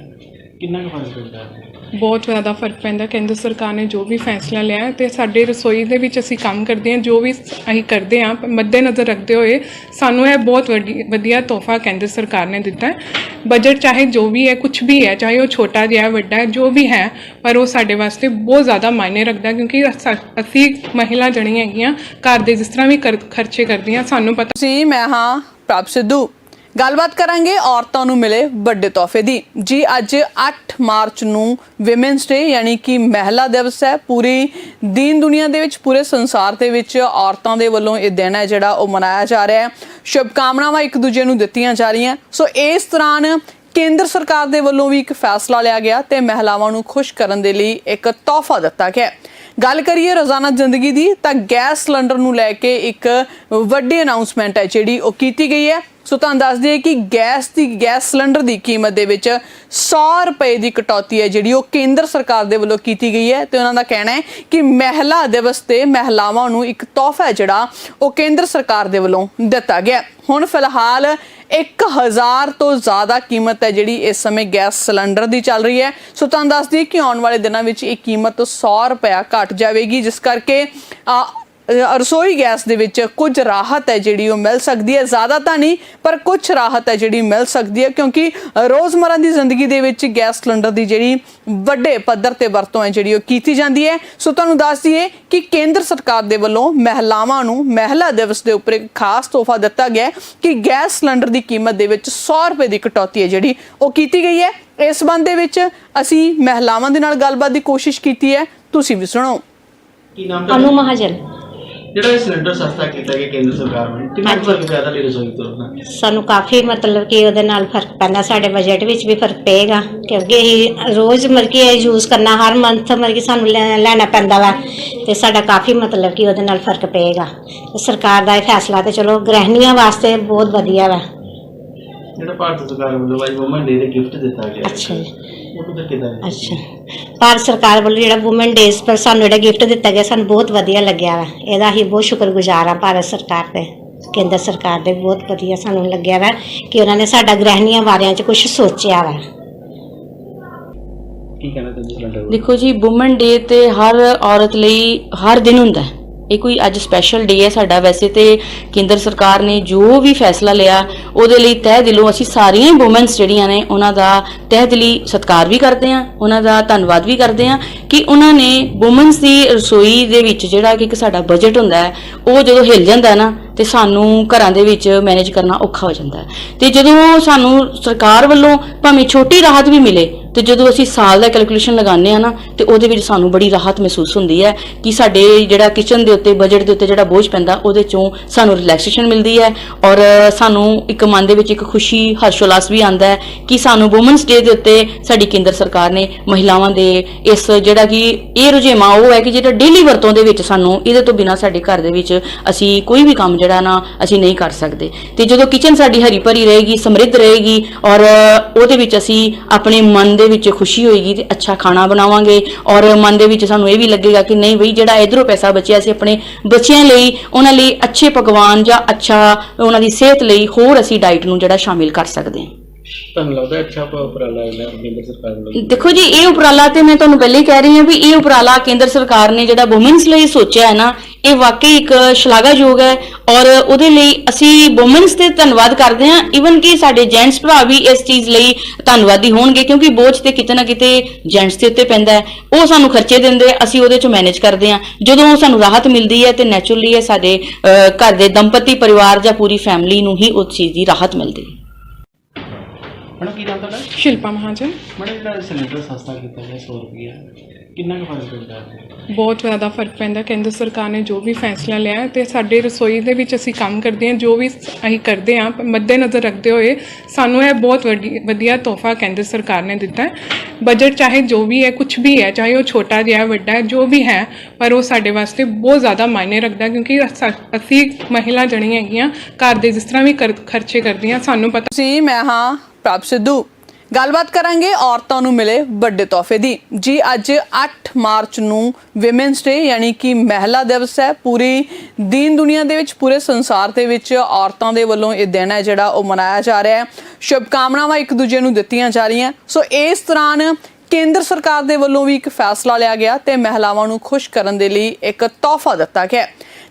ਕਿੰਨਾ ਕੁ ਫ਼ਰਕ ਪੈਂਦਾ ਹੈ? ਬਹੁਤ ਜ਼ਿਆਦਾ ਫ਼ਰਕ ਪੈਂਦਾ। ਕੇਂਦਰ ਸਰਕਾਰ ਨੇ ਜੋ ਵੀ ਫੈਸਲਾ ਲਿਆ ਹੈ ਤੇ ਸਾਡੇ ਰਸੋਈ ਦੇ ਵਿੱਚ ਅਸੀਂ ਕੰਮ ਕਰਦੇ ਹਾਂ ਜੋ ਵੀ ਅਸੀਂ ਕਰਦੇ ਹਾਂ ਮੱਦੇਨਜ਼ਰ ਰੱਖਦੇ ਹੋਏ ਸਾਨੂੰ ਇਹ ਬਹੁਤ ਵੱਡੀ ਵਧੀਆ ਤੋਹਫਾ ਕੇਂਦਰ ਸਰਕਾਰ ਨੇ ਦਿੱਤਾ ਹੈ। ਬਜਟ ਚਾਹੇ ਜੋ ਵੀ ਹੈ ਕੁਝ ਵੀ ਹੈ ਚਾਹੇ ਉਹ ਛੋਟਾ ਜਿਹਾ ਹੈ, ਵੱਡਾ ਹੈ ਜੋ ਵੀ ਹੈ ਪਰ ਉਹ ਸਾਡੇ ਵਾਸਤੇ ਬਹੁਤ ਜ਼ਿਆਦਾ ਮਾਇਨੇ ਰੱਖਦਾ ਕਿਉਂਕਿ ਅਸ- ਅਸੀਂ ਮਹਿਲਾ ਜਣੀਆਂ ਹੈਗੀਆਂ ਘਰ ਦੇ ਜਿਸ ਤਰ੍ਹਾਂ ਵੀ ਕਰ- ਖਰਚੇ ਕਰਦੀਆਂ ਸਾਨੂੰ ਪਤਾ ਤੁਸੀਂ ਮੈਂ ਹਾਂ ਪ੍ਰਭ ਸਿੱਧੂ। ਗੱਲਬਾਤ ਕਰਾਂਗੇ ਔਰਤਾਂ ਨੂੰ ਮਿਲੇ ਵੱਡੇ ਤੋਹਫੇ ਦੀ। ਜੀ, ਅੱਜ 8 ਮਾਰਚ ਨੂੰ ਵਿਮਨਸ ਡੇ ਯਾਨੀ ਕਿ ਮਹਿਲਾ ਦਿਵਸ ਹੈ। ਪੂਰੀ ਦੀਨ ਦੁਨੀਆ ਦੇ ਵਿੱਚ, ਪੂਰੇ ਸੰਸਾਰ ਦੇ ਵਿੱਚ ਔਰਤਾਂ ਦੇ ਵੱਲੋਂ ਇਹ ਦਿਨ ਹੈ ਜਿਹੜਾ ਉਹ ਮਨਾਇਆ ਜਾ ਰਿਹਾ ਹੈ। ਸ਼ੁਭ ਕਾਮਨਾਵਾਂ ਇੱਕ ਦੂਜੇ ਨੂੰ ਦਿੱਤੀਆਂ ਜਾ ਰਹੀਆਂ। ਸੋ ਇਸ ਦੌਰਾਨ ਕੇਂਦਰ ਸਰਕਾਰ ਦੇ ਵੱਲੋਂ ਵੀ ਇੱਕ ਫੈਸਲਾ ਲਿਆ ਗਿਆ ਤੇ ਮਹਿਲਾਵਾਂ ਨੂੰ ਖੁਸ਼ ਕਰਨ ਦੇ ਲਈ ਇੱਕ ਤੋਹਫਾ ਦਿੱਤਾ ਗਿਆ ਗੱਲ ਕਰੀਏ ਰੋਜ਼ਾਨਾ ਜ਼ਿੰਦਗੀ ਦੀ, ਤਾਂ ਗੈਸ ਸਿਲੰਡਰ ਨੂੰ ਲੈ ਕੇ ਇੱਕ ਵੱਡੀ ਅਨਾਉਂਸਮੈਂਟ ਹੈ ਜਿਹੜੀ ਉਹ ਕੀਤੀ ਗਈ ਹੈ। ਸੋ ਤੁਹਾਨੂੰ ਦੱਸ ਦਈਏ ਕਿ ਗੈਸ ਦੀ ਗੈਸ ਸਿਲੰਡਰ ਦੀ ਕੀਮਤ ਦੇ ਵਿੱਚ 100 ਰੁਪਏ ਦੀ ਕਟੌਤੀ ਹੈ ਜਿਹੜੀ ਉਹ ਕੇਂਦਰ ਸਰਕਾਰ ਦੇ ਵੱਲੋਂ ਕੀਤੀ ਗਈ ਹੈ ਤੇ ਉਹਨਾਂ ਦਾ ਕਹਿਣਾ ਹੈ ਕਿ ਮਹਿਲਾ ਦਿਵਸ ਤੇ ਮਹਿਲਾਵਾਂ ਨੂੰ ਇੱਕ ਤੋਹਫਾ ਹੈ ਜਿਹੜਾ ਉਹ ਕੇਂਦਰ ਸਰਕਾਰ ਦੇ ਵੱਲੋਂ ਦਿੱਤਾ ਗਿਆ ਹੁਣ ਫਿਲਹਾਲ 1000 ਤੋਂ ਜ਼ਿਆਦਾ ਕੀਮਤ ਹੈ ਜਿਹੜੀ ਇਸ ਸਮੇਂ ਗੈਸ ਸਿਲੰਡਰ ਦੀ ਚੱਲ ਰਹੀ ਹੈ। ਸੋ ਤੁਹਾਨੂੰ ਦੱਸ ਦਈਏ ਕਿ ਆਉਣ ਵਾਲੇ ਦਿਨਾਂ ਵਿੱਚ ਇਹ ਕੀਮਤ 100 ਰੁਪਇਆ ਘਟ ਜਾਵੇਗੀ ਜਿਸ ਕਰਕੇ ਅ, ਰਸੋਈ ਗੈਸ ਦੇ ਵਿੱਚ ਕੁਝ ਰਾਹਤ ਹੈ ਜਿਹੜੀ ਉਹ ਮਿਲ ਸਕਦੀ ਹੈ। ਜ਼ਿਆਦਾ ਤਾਂ ਨਹੀਂ ਪਰ ਕੁਝ ਰਾਹਤ ਹੈ ਜਿਹੜੀ ਮਿਲ ਸਕਦੀ ਹੈ ਕਿਉਂਕਿ ਰੋਜ਼ਮਰਰਾ ਦੀ ਜ਼ਿੰਦਗੀ ਦੇ ਵਿੱਚ ਗੈਸ ਸਿਲੰਡਰ ਦੀ ਜਿਹੜੀ ਵੱਡੇ ਪੱਧਰ ਤੇ ਵਰਤੋਂ ਹੈ ਜਿਹੜੀ ਉਹ ਕੀਤੀ ਜਾਂਦੀ ਹੈ। ਸੋ ਤੁਹਾਨੂੰ ਦੱਸ ਦਈਏ ਕਿ ਕੇਂਦਰ ਸਰਕਾਰ ਦੇ ਵੱਲੋਂ ਮਹਿਲਾਵਾਂ ਨੂੰ ਮਹਿਲਾ ਦਿਵਸ ਦੇ ਉੱਪਰ ਇੱਕ ਖਾਸ ਤੋਹਫਾ ਦਿੱਤਾ ਗਿਆ ਹੈ ਕਿ ਗੈਸ ਸਿਲੰਡਰ ਦੀ ਕੀਮਤ ਦੇ ਵਿੱਚ 100 ਰੁਪਏ ਦੀ ਕਟੌਤੀ ਹੈ ਜਿਹੜੀ ਉਹ ਕੀਤੀ ਗਈ ਹੈ। ਇਸ ਸੰਬੰਧ ਦੇ ਵਿੱਚ ਅਸੀਂ ਮਹਿਲਾਵਾਂ ਦੇ ਨਾਲ ਗੱਲਬਾਤ ਦੀ ਕੋਸ਼ਿਸ਼ ਕੀਤੀ ਹੈ। ਤੁਸੀਂ ਵੀ ਸੁਣੋ। ਕੀ ਨਾਮ ਅਨੂ ਤੁਹਾਡਾ ਮਹਾਜਨ। ਜਿਹੜਾ ਇਹ ਸਿਲੰਡਰ ਸਸਤਾ ਕੀਤਾ ਗਿਆ ਕੇਂਦਰ ਸਰਕਾਰ ਨੇ ਕਿੰਨਾ ਕੁ ਫ਼ਰਕ ਪਿਆ ਤੁਹਾਡੀ ਰਸੋਈ ਤੋਂ ਨਾਲ? ਸਾਨੂੰ ਕਾਫੀ ਮਤਲਬ ਕਿ ਉਹਦੇ ਨਾਲ ਫ਼ਰਕ ਪੈਂਦਾ ਸਾਡੇ ਬਜਟ ਵਿੱਚ ਵੀ ਫ਼ਰਕ ਪਏਗਾ ਕਿਉਂਕਿ ਅਸੀਂ ਰੋਜ਼ ਮਤਲਬ ਕਿ ਇਹ ਯੂਜ਼ ਕਰਨਾ ਹਰ ਮੰਥ ਮਤਲਬ ਕਿ ਸਾਨੂੰ ਲੈ- ਲੈਣਾ ਪੈਂਦਾ ਵਾ ਤੇ ਸਾਡਾ ਕਾਫੀ ਮਤਲਬ ਕਿ ਉਹਦੇ ਨਾਲ ਫ਼ਰਕ ਪਏਗਾ ਤੇ ਸਰਕਾਰ ਦਾ ਇਹ ਫੈਸਲਾ ਤੇ ਚਲੋ ਗ੍ਰਹਿਣੀਆਂ ਵਾਸਤੇ ਬਹੁਤ ਵਧੀਆ ਵਾ ਜਿਹੜਾ ਭਾਰਤ ਸਰਕਾਰ ਵੱਲੋਂ ਅੱਜ ਵੂਮਨ ਡੇ ਦੇ ਗਿਫਟ ਦਿੱਤਾ ਗਿਆ। ਅੱਛਾ ਜੀ ਕਿਦਾਂ ਅੱਛਾ। ਭਾਰਤ ਸਰਕਾਰ ਵੱਲੋਂ ਜਿਹੜਾ ਔਮਨ ਡੇਜ਼ ਪਰ ਸਾਨੂੰ ਜਿਹੜਾ ਗਿਫਟ ਦਿੱਤਾ ਗਿਆ ਸਾਨੂੰ ਬਹੁਤ ਵਧੀਆ ਲੱਗਿਆ ਵਾ। ਇਹਦਾ ਅਸੀਂ ਬਹੁਤ ਸ਼ੁਕਰਗੁਜ਼ਾਰ ਆ ਭਾਰਤ ਸਰਕਾਰ ਦੇ ਕੇਂਦਰ ਸਰਕਾਰ ਦੇ ਬਹੁਤ ਵਧੀਆ ਸਾਨੂੰ ਲੱਗਿਆ ਵਾ ਕਿ ਉਹਨਾਂ ਨੇ ਸਾਡਾ ਗ੍ਰਹਿਣੀਆਂ ਬਾਰਿਆਂ 'ਚ ਕੁਝ ਸੋਚਿਆ ਵਾ। ਕੀ ਕਹਿਣਾ ਚਾਹੁੰਦੇ ਸਿਲੰਡਰ ਬਾਰੇ? ਦੇਖੋ ਜੀ ਔਮਨ ਡੇ ਤੇ ਹਰ ਔਰਤ ਲਈ ਹਰ ਦਿਨ ਹੁੰਦਾ ਹੈ। ਇਹ ਕੋਈ ਅੱਜ ਸਪੈਸ਼ਲ ਡੇ ਹੈ ਸਾਡਾ। ਵੈਸੇ ਤੇ ਕੇਂਦਰ ਸਰਕਾਰ ਨੇ ਜੋ ਵੀ ਫੈਸਲਾ ਲਿਆ, ਉਹਦੇ ਲਈ ਤਹਿ ਦਿਲੋਂ ਅਸੀਂ ਸਾਰੀਆਂ ਔਮਨਸ ਜਿਹੜੀਆਂ ਨੇ, ਉਹਨਾਂ ਦਾ ਤਹਿ ਦਿਲੀ ਸਤਿਕਾਰ ਵੀ ਕਰਦੇ ਹਾਂ, ਉਹਨਾਂ ਦਾ ਧੰਨਵਾਦ ਵੀ ਕਰਦੇ ਹਾਂ ਕਿ ਉਹਨਾਂ ਨੇ ਔਮਨਸ ਦੀ ਰਸੋਈ ਦੇ ਵਿੱਚ ਜਿਹੜਾ ਕਿ ਇੱਕ ਸਾਡਾ ਬਜਟ ਹੁੰਦਾ ਹੈ, ਉਹ ਜਦੋਂ ਹਿੱਲ ਜਾਂਦਾ ਨਾ, ਤੇ ਸਾਨੂੰ ਘਰਾਂ ਦੇ ਵਿੱਚ ਮੈਨੇਜ ਕਰਨਾ ਔਖਾ ਹੋ ਜਾਂਦਾ ਹੈ। ਤੇ ਜਦੋਂ ਸਾਨੂੰ ਸਰਕਾਰ ਵੱਲੋਂ ਭਾਵੇਂ ਛੋਟੀ ਰਾਹਤ ਵੀ ਮਿਲੇ ਤੇ ਜਦੋਂ ਅਸੀਂ ਸਾਲ ਦਾ ਕੈਲਕੂਲੇਸ਼ਨ ਲਗਾਉਂਦੇ ਆ ਨਾ, ਤੇ ਉਹਦੇ ਵਿੱਚ ਸਾਨੂੰ ਬੜੀ ਰਾਹਤ ਮਹਿਸੂਸ ਹੁੰਦੀ ਹੈ ਕਿ ਸਾਡੇ ਜਿਹੜਾ ਕਿਚਨ ਦੇ ਉੱਤੇ ਬਜਟ ਦੇ ਉੱਤੇ ਜਿਹੜਾ ਬੋਝ ਪੈਂਦਾ, ਉਹਦੇ ਚੋਂ ਸਾਨੂੰ ਰਿਲੈਕਸੇਸ਼ਨ ਮਿਲਦੀ ਹੈ ਔਰ ਸਾਨੂੰ ਇੱਕ ਮਨ ਦੇ ਵਿੱਚ ਇੱਕ ਖੁਸ਼ੀ, ਹਰਸ਼ੋਲਾਸ ਵੀ ਆਉਂਦਾ ਹੈ ਕਿ ਸਾਨੂੰ ਔਮਨਸ ਡੇ ਦੇ ਉੱਤੇ ਸਾਡੀ ਕੇਂਦਰ ਸਰਕਾਰ ਨੇ ਮਹਿਲਾਵਾਂ ਦੇ ਇਸ ਜਿਹੜਾ ਕਿ ਇਹ ਰੁਝੇਵਾਂ, ਉਹ ਹੈ ਕਿ ਜਿਹੜਾ ਡੇਲੀ ਵਰਤੋਂ ਦੇ ਵਿੱਚ ਸਾਨੂੰ ਇਹਦੇ ਤੋਂ ਬਿਨਾ ਸਾਡੇ ਘਰ ਦੇ ਵਿੱਚ ਅਸੀਂ ਕੋਈ ਵੀ ਕੰਮ ਜਿਹੜਾ ਨਾ ਅਸੀਂ ਨਹੀਂ ਕਰ ਸਕਦੇ। ਤੇ ਜਦੋਂ ਕਿਚਨ ਸਾਡੀ ਹਰੀ ਭਰੀ ਰਹੇਗੀ, ਸਮਰਿੱਧ ਰਹੇਗੀ ਔਰ ਉਹਦੇ ਵਿੱਚ ਅਸੀਂ ਆਪਣੇ ਮਨ ਦੇ ਵਿੱਚ ਖੁਸ਼ੀ ਹੋਏਗੀ ਤੇ ਅੱਛਾ ਖਾਣਾ ਬਣਾਵਾਂਗੇ। ਔਰ ਮਨ ਦੇ ਵਿੱਚ ਸਾਨੂੰ ਇਹ ਵੀ ਲੱਗੇਗਾ ਕਿ ਨਹੀਂ ਬਈ ਜਿਹੜਾ ਇਧਰੋਂ ਪੈਸਾ ਬਚਿਆ ਸੀ ਆਪਣੇ ਬੱਚਿਆਂ ਲਈ ਉਹਨਾਂ ਲਈ ਅੱਛੇ ਪਕਵਾਨ ਜਾਂ ਅੱਛਾ ਉਹਨਾਂ ਦੀ ਸਿਹਤ ਲਈ ਹੋਰ ਅਸੀਂ ਡਾਈਟ ਨੂੰ ਜਿਹੜਾ ਸ਼ਾਮਿਲ ਕਰ ਸਕਦੇ ਹਾਂ। ਤੁਹਾਨੂੰ ਲੱਗਦਾ ਅੱਛਾ ਉਪਰਾਲਾ ਹੈ ਕੇਂਦਰ ਸਰਕਾਰ ਵੱਲੋਂ? ਦੇਖੋ ਜੀ ਇਹ ਉਪਰਾਲਾ ਤੇ ਮੈਂ ਤੁਹਾਨੂੰ ਪਹਿਲੇ ਹੀ ਕਹਿ ਰਹੀ ਹਾਂ ਵੀ ਇਹ ਉਪਰਾਲਾ ਕੇਂਦਰ ਸਰਕਾਰ ਨੇ ਜਿਹੜਾ ਔਮਨਸ ਲਈ ਸੋਚਿਆ ਹੈ ਨਾ ਇਹ ਵਾਕਈ ਇੱਕ ਸ਼ਲਾਘਾਯੋਗ ਹੈ ਔਰ ਉਹਦੇ ਲਈ ਅਸੀਂ ਔਮਨਸ ਤੇ ਧੰਨਵਾਦ ਕਰਦੇ ਹਾਂ। ਇਵਨ ਕਿ ਸਾਡੇ ਜੈਂਟਸ ਭਰਾ ਵੀ ਇਸ ਚੀਜ਼ ਲਈ ਧੰਨਵਾਦੀ ਹੋਣਗੇ ਕਿਉਂਕਿ ਬੋਝ ਤੇ ਕਿਤੇ ਨਾ ਕਿਤੇ ਜੈਂਟਸ ਦੇ ਉੱਤੇ ਪੈਂਦਾ ਹੈ। ਉਹ ਸਾਨੂੰ ਖਰਚੇ ਦਿੰਦੇ ਅਸੀਂ ਉਹਦੇ ਚੋਂ ਮੈਨੇਜ ਕਰਦੇ ਹਾਂ। ਜਦੋਂ ਸਾਨੂੰ ਰਾਹਤ ਮਿਲਦੀ ਹੈ ਤੇ ਨੈਚੁਰਲੀ ਇਹ ਸਾਡੇ ਘਰ ਦੇ ਦੰਪਤੀ ਪਰਿਵਾਰ ਜਾਂ ਪੂਰੀ ਫੈਮਿਲੀ ਨੂੰ ਹੀ ਉਸ ਚੀਜ਼ ਦੀ ਰਾਹਤ ਮਿਲਦੀ ਹੈ। ਮੈਡਮ ਕੀ ਨਾਮ ਤੁਹਾਡਾ? ਸ਼ਿਲਪਾ ਮਹਾਜਨ। ਮੈਡਮ ਜਿਹੜਾ ਸਿਲੰਡਰ ਸਸਤਾ ਕੀਤਾ ਗਿਆ 100 ਰੁਪਏ ਕਿੰਨਾ ਕੁ ਫ਼ਰਕ ਪੈਂਦਾ ਹੈ? ਬਹੁਤ ਜ਼ਿਆਦਾ ਫ਼ਰਕ ਪੈਂਦਾ। ਕੇਂਦਰ ਸਰਕਾਰ ਨੇ ਜੋ ਵੀ ਫੈਸਲਾ ਲਿਆ ਤੇ ਸਾਡੇ ਰਸੋਈ ਦੇ ਵਿੱਚ ਅਸੀਂ ਕੰਮ ਕਰਦੇ ਹਾਂ ਜੋ ਵੀ ਅਸੀਂ ਕਰਦੇ ਹਾਂ ਮੱਦੇਨਜ਼ਰ ਰੱਖਦੇ ਹੋਏ ਸਾਨੂੰ ਇਹ ਬਹੁਤ ਵੱਡੀ ਵਧੀਆ ਤੋਹਫਾ ਕੇਂਦਰ ਸਰਕਾਰ ਨੇ ਦਿੱਤਾ ਹੈ। ਬਜਟ ਚਾਹੇ ਜੋ ਵੀ ਹੈ ਕੁਝ ਵੀ ਹੈ ਚਾਹੇ ਉਹ ਛੋਟਾ ਜਿਹਾ ਹੈ, ਵੱਡਾ ਹੈ ਜੋ ਵੀ ਹੈ ਪਰ ਉਹ ਸਾਡੇ ਵਾਸਤੇ ਬਹੁਤ ਜ਼ਿਆਦਾ ਮਾਇਨੇ ਰੱਖਦਾ ਹੈ ਕਿਉਂਕਿ ਅਸ- ਅਸੀਂ ਮਹਿਲਾ ਜਣੀਆਂ ਹੈਗੀਆਂ ਘਰ ਦੇ ਜਿਸ ਤਰ੍ਹਾਂ ਵੀ ਕਰ- ਖਰਚੇ ਕਰਦੀਆਂ ਸਾਨੂੰ ਪਤਾ ਤੁਸੀਂ ਮੈਂ ਹਾਂ ਪ੍ਰਭ ਸਿੱਧੂ। ਗੱਲਬਾਤ ਕਰਾਂਗੇ ਔਰਤਾਂ ਨੂੰ ਮਿਲੇ ਵੱਡੇ ਤੋਹਫੇ ਦੀ। ਜੀ, ਅੱਜ 8 ਮਾਰਚ ਨੂੰ ਵਿਮਨਸ ਡੇ ਯਾਨੀ ਕਿ ਮਹਿਲਾ ਦਿਵਸ ਹੈ। ਪੂਰੀ ਦੀਨ ਦੁਨੀਆ ਦੇ ਵਿੱਚ, ਪੂਰੇ ਸੰਸਾਰ ਦੇ ਵਿੱਚ ਔਰਤਾਂ ਦੇ ਵੱਲੋਂ ਇਹ ਦਿਨ ਹੈ ਜਿਹੜਾ ਉਹ ਮਨਾਇਆ ਜਾ ਰਿਹਾ ਹੈ। ਸ਼ੁਭ ਕਾਮਨਾਵਾਂ ਇੱਕ ਦੂਜੇ ਨੂੰ ਦਿੱਤੀਆਂ ਜਾ ਰਹੀਆਂ। ਸੋ ਇਸ ਦੌਰਾਨ ਕੇਂਦਰ ਸਰਕਾਰ ਦੇ ਵੱਲੋਂ ਵੀ ਇੱਕ ਫੈਸਲਾ ਲਿਆ ਗਿਆ ਤੇ ਮਹਿਲਾਵਾਂ ਨੂੰ ਖੁਸ਼ ਕਰਨ ਦੇ ਲਈ ਇੱਕ ਤੋਹਫਾ ਦਿੱਤਾ ਗਿਆ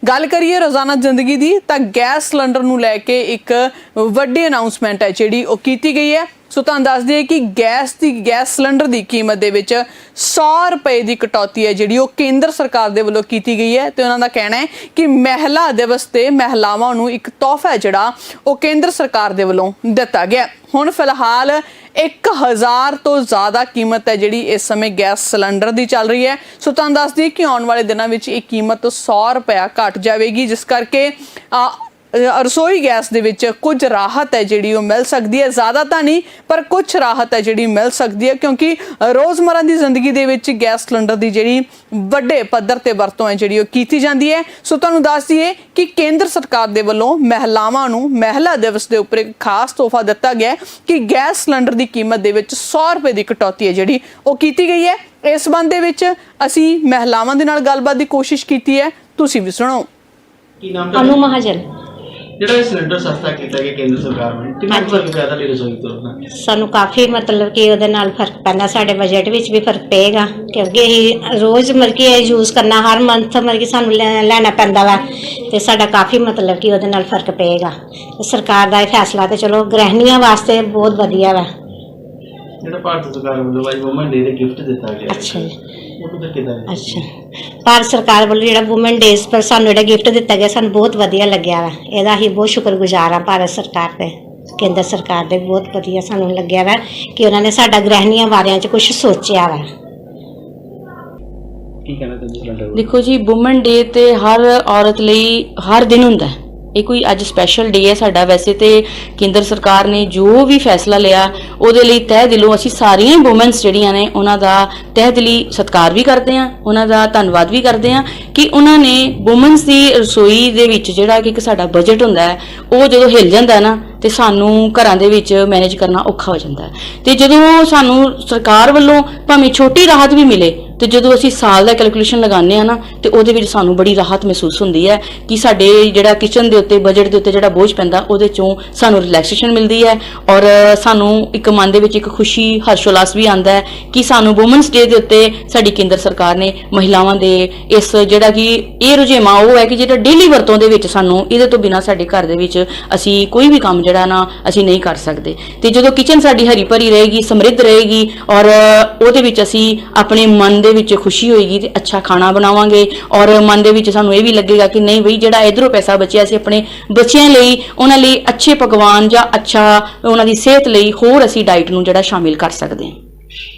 ਗੱਲ ਕਰੀਏ ਰੋਜ਼ਾਨਾ ਜ਼ਿੰਦਗੀ ਦੀ, ਤਾਂ ਗੈਸ ਸਿਲੰਡਰ ਨੂੰ ਲੈ ਕੇ ਇੱਕ ਵੱਡੀ ਅਨਾਉਂਸਮੈਂਟ ਹੈ ਜਿਹੜੀ ਉਹ ਕੀਤੀ ਗਈ ਹੈ। ਸੋ ਤੁਹਾਨੂੰ ਦੱਸ ਦਈਏ ਕਿ ਗੈਸ ਦੀ ਗੈਸ ਸਿਲੰਡਰ ਦੀ ਕੀਮਤ ਦੇ ਵਿੱਚ 100 ਰੁਪਏ ਦੀ ਕਟੌਤੀ ਹੈ ਜਿਹੜੀ ਉਹ ਕੇਂਦਰ ਸਰਕਾਰ ਦੇ ਵੱਲੋਂ ਕੀਤੀ ਗਈ ਹੈ ਤੇ ਉਹਨਾਂ ਦਾ ਕਹਿਣਾ ਹੈ ਕਿ ਮਹਿਲਾ ਦਿਵਸ ਤੇ ਮਹਿਲਾਵਾਂ ਨੂੰ ਇੱਕ ਤੋਹਫਾ ਹੈ ਜਿਹੜਾ ਉਹ ਕੇਂਦਰ ਸਰਕਾਰ ਦੇ ਵੱਲੋਂ ਦਿੱਤਾ ਗਿਆ ਹੁਣ ਫਿਲਹਾਲ 1000 ਤੋਂ ਜ਼ਿਆਦਾ ਕੀਮਤ ਹੈ ਜਿਹੜੀ ਇਸ ਸਮੇਂ ਗੈਸ ਸਿਲੰਡਰ ਦੀ ਚੱਲ ਰਹੀ ਹੈ। ਸੋ ਤੁਹਾਨੂੰ ਦੱਸ ਦਈਏ ਕਿ ਆਉਣ ਵਾਲੇ ਦਿਨਾਂ ਵਿੱਚ ਇਹ ਕੀਮਤ 100 ਰੁਪਇਆ ਘਟ ਜਾਵੇਗੀ ਜਿਸ ਕਰਕੇ ਅ, ਰਸੋਈ ਗੈਸ ਦੇ ਵਿੱਚ ਕੁਝ ਰਾਹਤ ਹੈ ਜਿਹੜੀ ਉਹ ਮਿਲ ਸਕਦੀ ਹੈ। ਜ਼ਿਆਦਾ ਤਾਂ ਨਹੀਂ ਪਰ ਕੁਝ ਰਾਹਤ ਹੈ ਜਿਹੜੀ ਮਿਲ ਸਕਦੀ ਹੈ ਕਿਉਂਕਿ ਰੋਜ਼ਮਰਰਾ ਦੀ ਜ਼ਿੰਦਗੀ ਦੇ ਵਿੱਚ ਗੈਸ ਸਿਲੰਡਰ ਦੀ ਜਿਹੜੀ ਵੱਡੇ ਪੱਧਰ ਤੇ ਵਰਤੋਂ ਹੈ ਜਿਹੜੀ ਉਹ ਕੀਤੀ ਜਾਂਦੀ ਹੈ। ਸੋ ਤੁਹਾਨੂੰ ਦੱਸ ਦਈਏ ਕਿ ਕੇਂਦਰ ਸਰਕਾਰ ਦੇ ਵੱਲੋਂ ਮਹਿਲਾਵਾਂ ਨੂੰ ਮਹਿਲਾ ਦਿਵਸ ਦੇ ਉੱਪਰ ਇੱਕ ਖਾਸ ਤੋਹਫਾ ਦਿੱਤਾ ਗਿਆ ਹੈ ਕਿ ਗੈਸ ਸਿਲੰਡਰ ਦੀ ਕੀਮਤ ਦੇ ਵਿੱਚ 100 ਰੁਪਏ ਦੀ ਕਟੌਤੀ ਹੈ ਜਿਹੜੀ ਉਹ ਕੀਤੀ ਗਈ ਹੈ। ਇਸ ਸੰਬੰਧ ਦੇ ਵਿੱਚ ਅਸੀਂ ਮਹਿਲਾਵਾਂ ਦੇ ਨਾਲ ਗੱਲਬਾਤ ਦੀ ਕੋਸ਼ਿਸ਼ ਕੀਤੀ ਹੈ। ਤੁਸੀਂ ਵੀ ਸੁਣੋ। ਕੀ ਨਾਮ ਅਨੂ ਮਹਾਜਨ। ਜਿਹੜਾ ਇਹ ਸਿਲੰਡਰ ਸਸਤਾ ਕੀਤਾ ਗਿਆ ਕੇਂਦਰ ਸਰਕਾਰ ਨੇ ਕਿੰਨਾ ਕੁ ਫ਼ਰਕ ਪਿਆ ਤੁਹਾਡੀ ਰਸੋਈ ਤੋਂ? ਸਾਨੂੰ ਕਾਫੀ ਮਤਲਬ ਕਿ ਉਹਦੇ ਨਾਲ ਫ਼ਰਕ ਪੈਂਦਾ ਸਾਡੇ ਬਜਟ ਵਿੱਚ ਵੀ ਫ਼ਰਕ ਪਏਗਾ ਕਿਉਂਕਿ ਅਸੀਂ ਰੋਜ਼ ਮਤਲਬ ਕਿ ਇਹ ਯੂਜ਼ ਕਰਨਾ ਹਰ ਮੰਥ ਮਤਲਬ ਕਿ ਸਾਨੂੰ ਲੈ- ਲੈਣਾ ਪੈਂਦਾ ਵਾ ਤੇ ਸਾਡਾ ਕਾਫੀ ਮਤਲਬ ਕਿ ਉਹਦੇ ਨਾਲ ਫ਼ਰਕ ਪਏਗਾ। ਤੇ ਸਰਕਾਰ ਦਾ ਇਹ ਫੈਸਲਾ ਤੇ ਚਲੋ ਗ੍ਰਹਿਣੀਆਂ ਵਾਸਤੇ ਬਹੁਤ ਵਧੀਆ ਵਾ। ਜਿਹੜਾ ਭਾਰਤ ਸਰਕਾਰ ਵੱਲੋਂ ਅੱਜ ਵੂਮਨ ਡੇ ਦੇ ਗਿਫਟ ਦਿੱਤਾ ਗਿਆ। ਅੱਛਾ ਜੀ। ਉਹ ਤਾਂ ਕਿਦਾਂ ਅੱਛਾ। ਭਾਰਤ ਸਰਕਾਰ ਵੱਲੋਂ ਜਿਹੜਾ ਔਮਨ ਡੇਜ਼ ਪਰ ਸਾਨੂੰ ਜਿਹੜਾ ਗਿਫਟ ਦਿੱਤਾ ਗਿਆ ਸਾਨੂੰ ਬਹੁਤ ਵਧੀਆ ਲੱਗਿਆ ਵਾ। ਇਹਦਾ ਅਸੀਂ ਬਹੁਤ ਸ਼ੁਕਰਗੁਜ਼ਾਰ ਆ ਭਾਰਤ ਸਰਕਾਰ ਦੇ ਕੇਂਦਰ ਸਰਕਾਰ ਦੇ ਬਹੁਤ ਵਧੀਆ ਸਾਨੂੰ ਲੱਗਿਆ ਵਾ ਕਿ ਉਹਨਾਂ ਨੇ ਸਾਡਾ ਗ੍ਰਹਿਣੀਆਂ ਬਾਰਿਆਂ 'ਚ ਕੁਝ ਸੋਚਿਆ ਵਾ। ਕੀ ਕਹਿਣਾ ਚਾਹੁੰਦੇ ਸਿਲੰਡਰ ਦੇਖੋ ਜੀ ਔਮਨ ਡੇ ਤੇ ਹਰ ਔਰਤ ਲਈ ਹਰ ਦਿਨ ਹੁੰਦਾ ਹੈ। ਇਹ ਕੋਈ ਅੱਜ ਸਪੈਸ਼ਲ ਡੇ ਹੈ ਸਾਡਾ। ਵੈਸੇ ਤੇ ਕੇਂਦਰ ਸਰਕਾਰ ਨੇ ਜੋ ਵੀ ਫੈਸਲਾ ਲਿਆ, ਉਹਦੇ ਲਈ ਤਹਿ ਦਿਲੋਂ ਅਸੀਂ ਸਾਰੀਆਂ ਔਮਨਸ ਜਿਹੜੀਆਂ ਨੇ, ਉਹਨਾਂ ਦਾ ਤਹਿ ਦਿਲੀ ਸਤਿਕਾਰ ਵੀ ਕਰਦੇ ਹਾਂ, ਉਹਨਾਂ ਦਾ ਧੰਨਵਾਦ ਵੀ ਕਰਦੇ ਹਾਂ ਕਿ ਉਹਨਾਂ ਨੇ ਔਮਨਸ ਦੀ ਰਸੋਈ ਦੇ ਵਿੱਚ ਜਿਹੜਾ ਕਿ ਇੱਕ ਸਾਡਾ ਬਜਟ ਹੁੰਦਾ ਹੈ, ਉਹ ਜਦੋਂ ਹਿੱਲ ਜਾਂਦਾ ਹੈ ਨਾ, ਤੇ ਸਾਨੂੰ ਘਰਾਂ ਦੇ ਵਿੱਚ ਮੈਨੇਜ ਕਰਨਾ ਔਖਾ ਹੋ ਜਾਂਦਾ ਹੈ। ਤੇ ਜਦੋਂ ਸਾਨੂੰ ਸਰਕਾਰ ਵੱਲੋਂ ਭਾਵੇਂ ਛੋਟੀ ਰਾਹਤ ਵੀ ਮਿਲੇ ਤੇ ਜਦੋਂ ਅਸੀਂ ਸਾਲ ਦਾ ਕੈਲਕੂਲੇਸ਼ਨ ਲਗਾਉਂਦੇ ਆ ਨਾ, ਤੇ ਉਹਦੇ ਵਿੱਚ ਸਾਨੂੰ ਬੜੀ ਰਾਹਤ ਮਹਿਸੂਸ ਹੁੰਦੀ ਹੈ ਕਿ ਸਾਡੇ ਜਿਹੜਾ ਕਿਚਨ ਦੇ ਉੱਤੇ ਬਜਟ ਦੇ ਉੱਤੇ ਜਿਹੜਾ ਬੋਝ ਪੈਂਦਾ, ਉਹਦੇ ਚੋਂ ਸਾਨੂੰ ਰਿਲੈਕਸੇਸ਼ਨ ਮਿਲਦੀ ਹੈ ਔਰ ਸਾਨੂੰ ਇੱਕ ਮਨ ਦੇ ਵਿੱਚ ਇੱਕ ਖੁਸ਼ੀ, ਹਰਸ਼ੋਲਾਸ ਵੀ ਆਉਂਦਾ ਹੈ ਕਿ ਸਾਨੂੰ ਔਮਨਸ ਡੇ ਦੇ ਉੱਤੇ ਸਾਡੀ ਕੇਂਦਰ ਸਰਕਾਰ ਨੇ ਮਹਿਲਾਵਾਂ ਦੇ ਇਸ ਜਿਹੜਾ ਕਿ ਇਹ ਰੁਝੇਵਾਂ ਉਹ ਹੈ ਕਿ ਜਿਹੜਾ ਡੇਲੀ ਵਰਤੋਂ ਦੇ ਵਿੱਚ ਸਾਨੂੰ ਇਹਦੇ ਤੋਂ ਬਿਨਾ ਸਾਡੇ ਘਰ ਦੇ ਵਿੱਚ ਅਸੀਂ ਕੋਈ ਵੀ ਕੰਮ ਜਿਹੜਾ ਨਾ ਅਸੀਂ ਨਹੀਂ ਕਰ ਸਕਦੇ। ਤੇ ਜਦੋਂ ਕਿਚਨ ਸਾਡੀ ਹਰੀ ਭਰੀ ਰਹੇਗੀ, ਸਮਰਿੱਧ ਰਹੇਗੀ ਔਰ ਉਹਦੇ ਵਿੱਚ ਅਸੀਂ ਆਪਣੇ ਮਨ ਦੇ ਵਿੱਚ ਖੁਸ਼ੀ ਹੋਏਗੀ ਤੇ ਅੱਛਾ ਖਾਣਾ ਬਣਾਵਾਂਗੇ। ਔਰ ਮਨ ਦੇ ਵਿੱਚ ਸਾਨੂੰ ਇਹ ਵੀ ਲੱਗੇਗਾ ਕਿ ਨਹੀਂ ਬਈ ਜਿਹੜਾ ਇਧਰੋਂ ਪੈਸਾ ਬਚਿਆ ਸੀ ਆਪਣੇ ਬੱਚਿਆਂ ਲਈ, ਉਹਨਾਂ ਲਈ ਅੱਛੇ ਪਕਵਾਨ ਜਾਂ ਅੱਛਾ ਉਹਨਾਂ ਦੀ ਸਿਹਤ ਲਈ ਹੋਰ ਅਸੀਂ ਡਾਈਟ ਨੂੰ ਜਿਹੜਾ ਸ਼ਾਮਿਲ ਕਰ ਸਕਦੇ ਹਾਂ।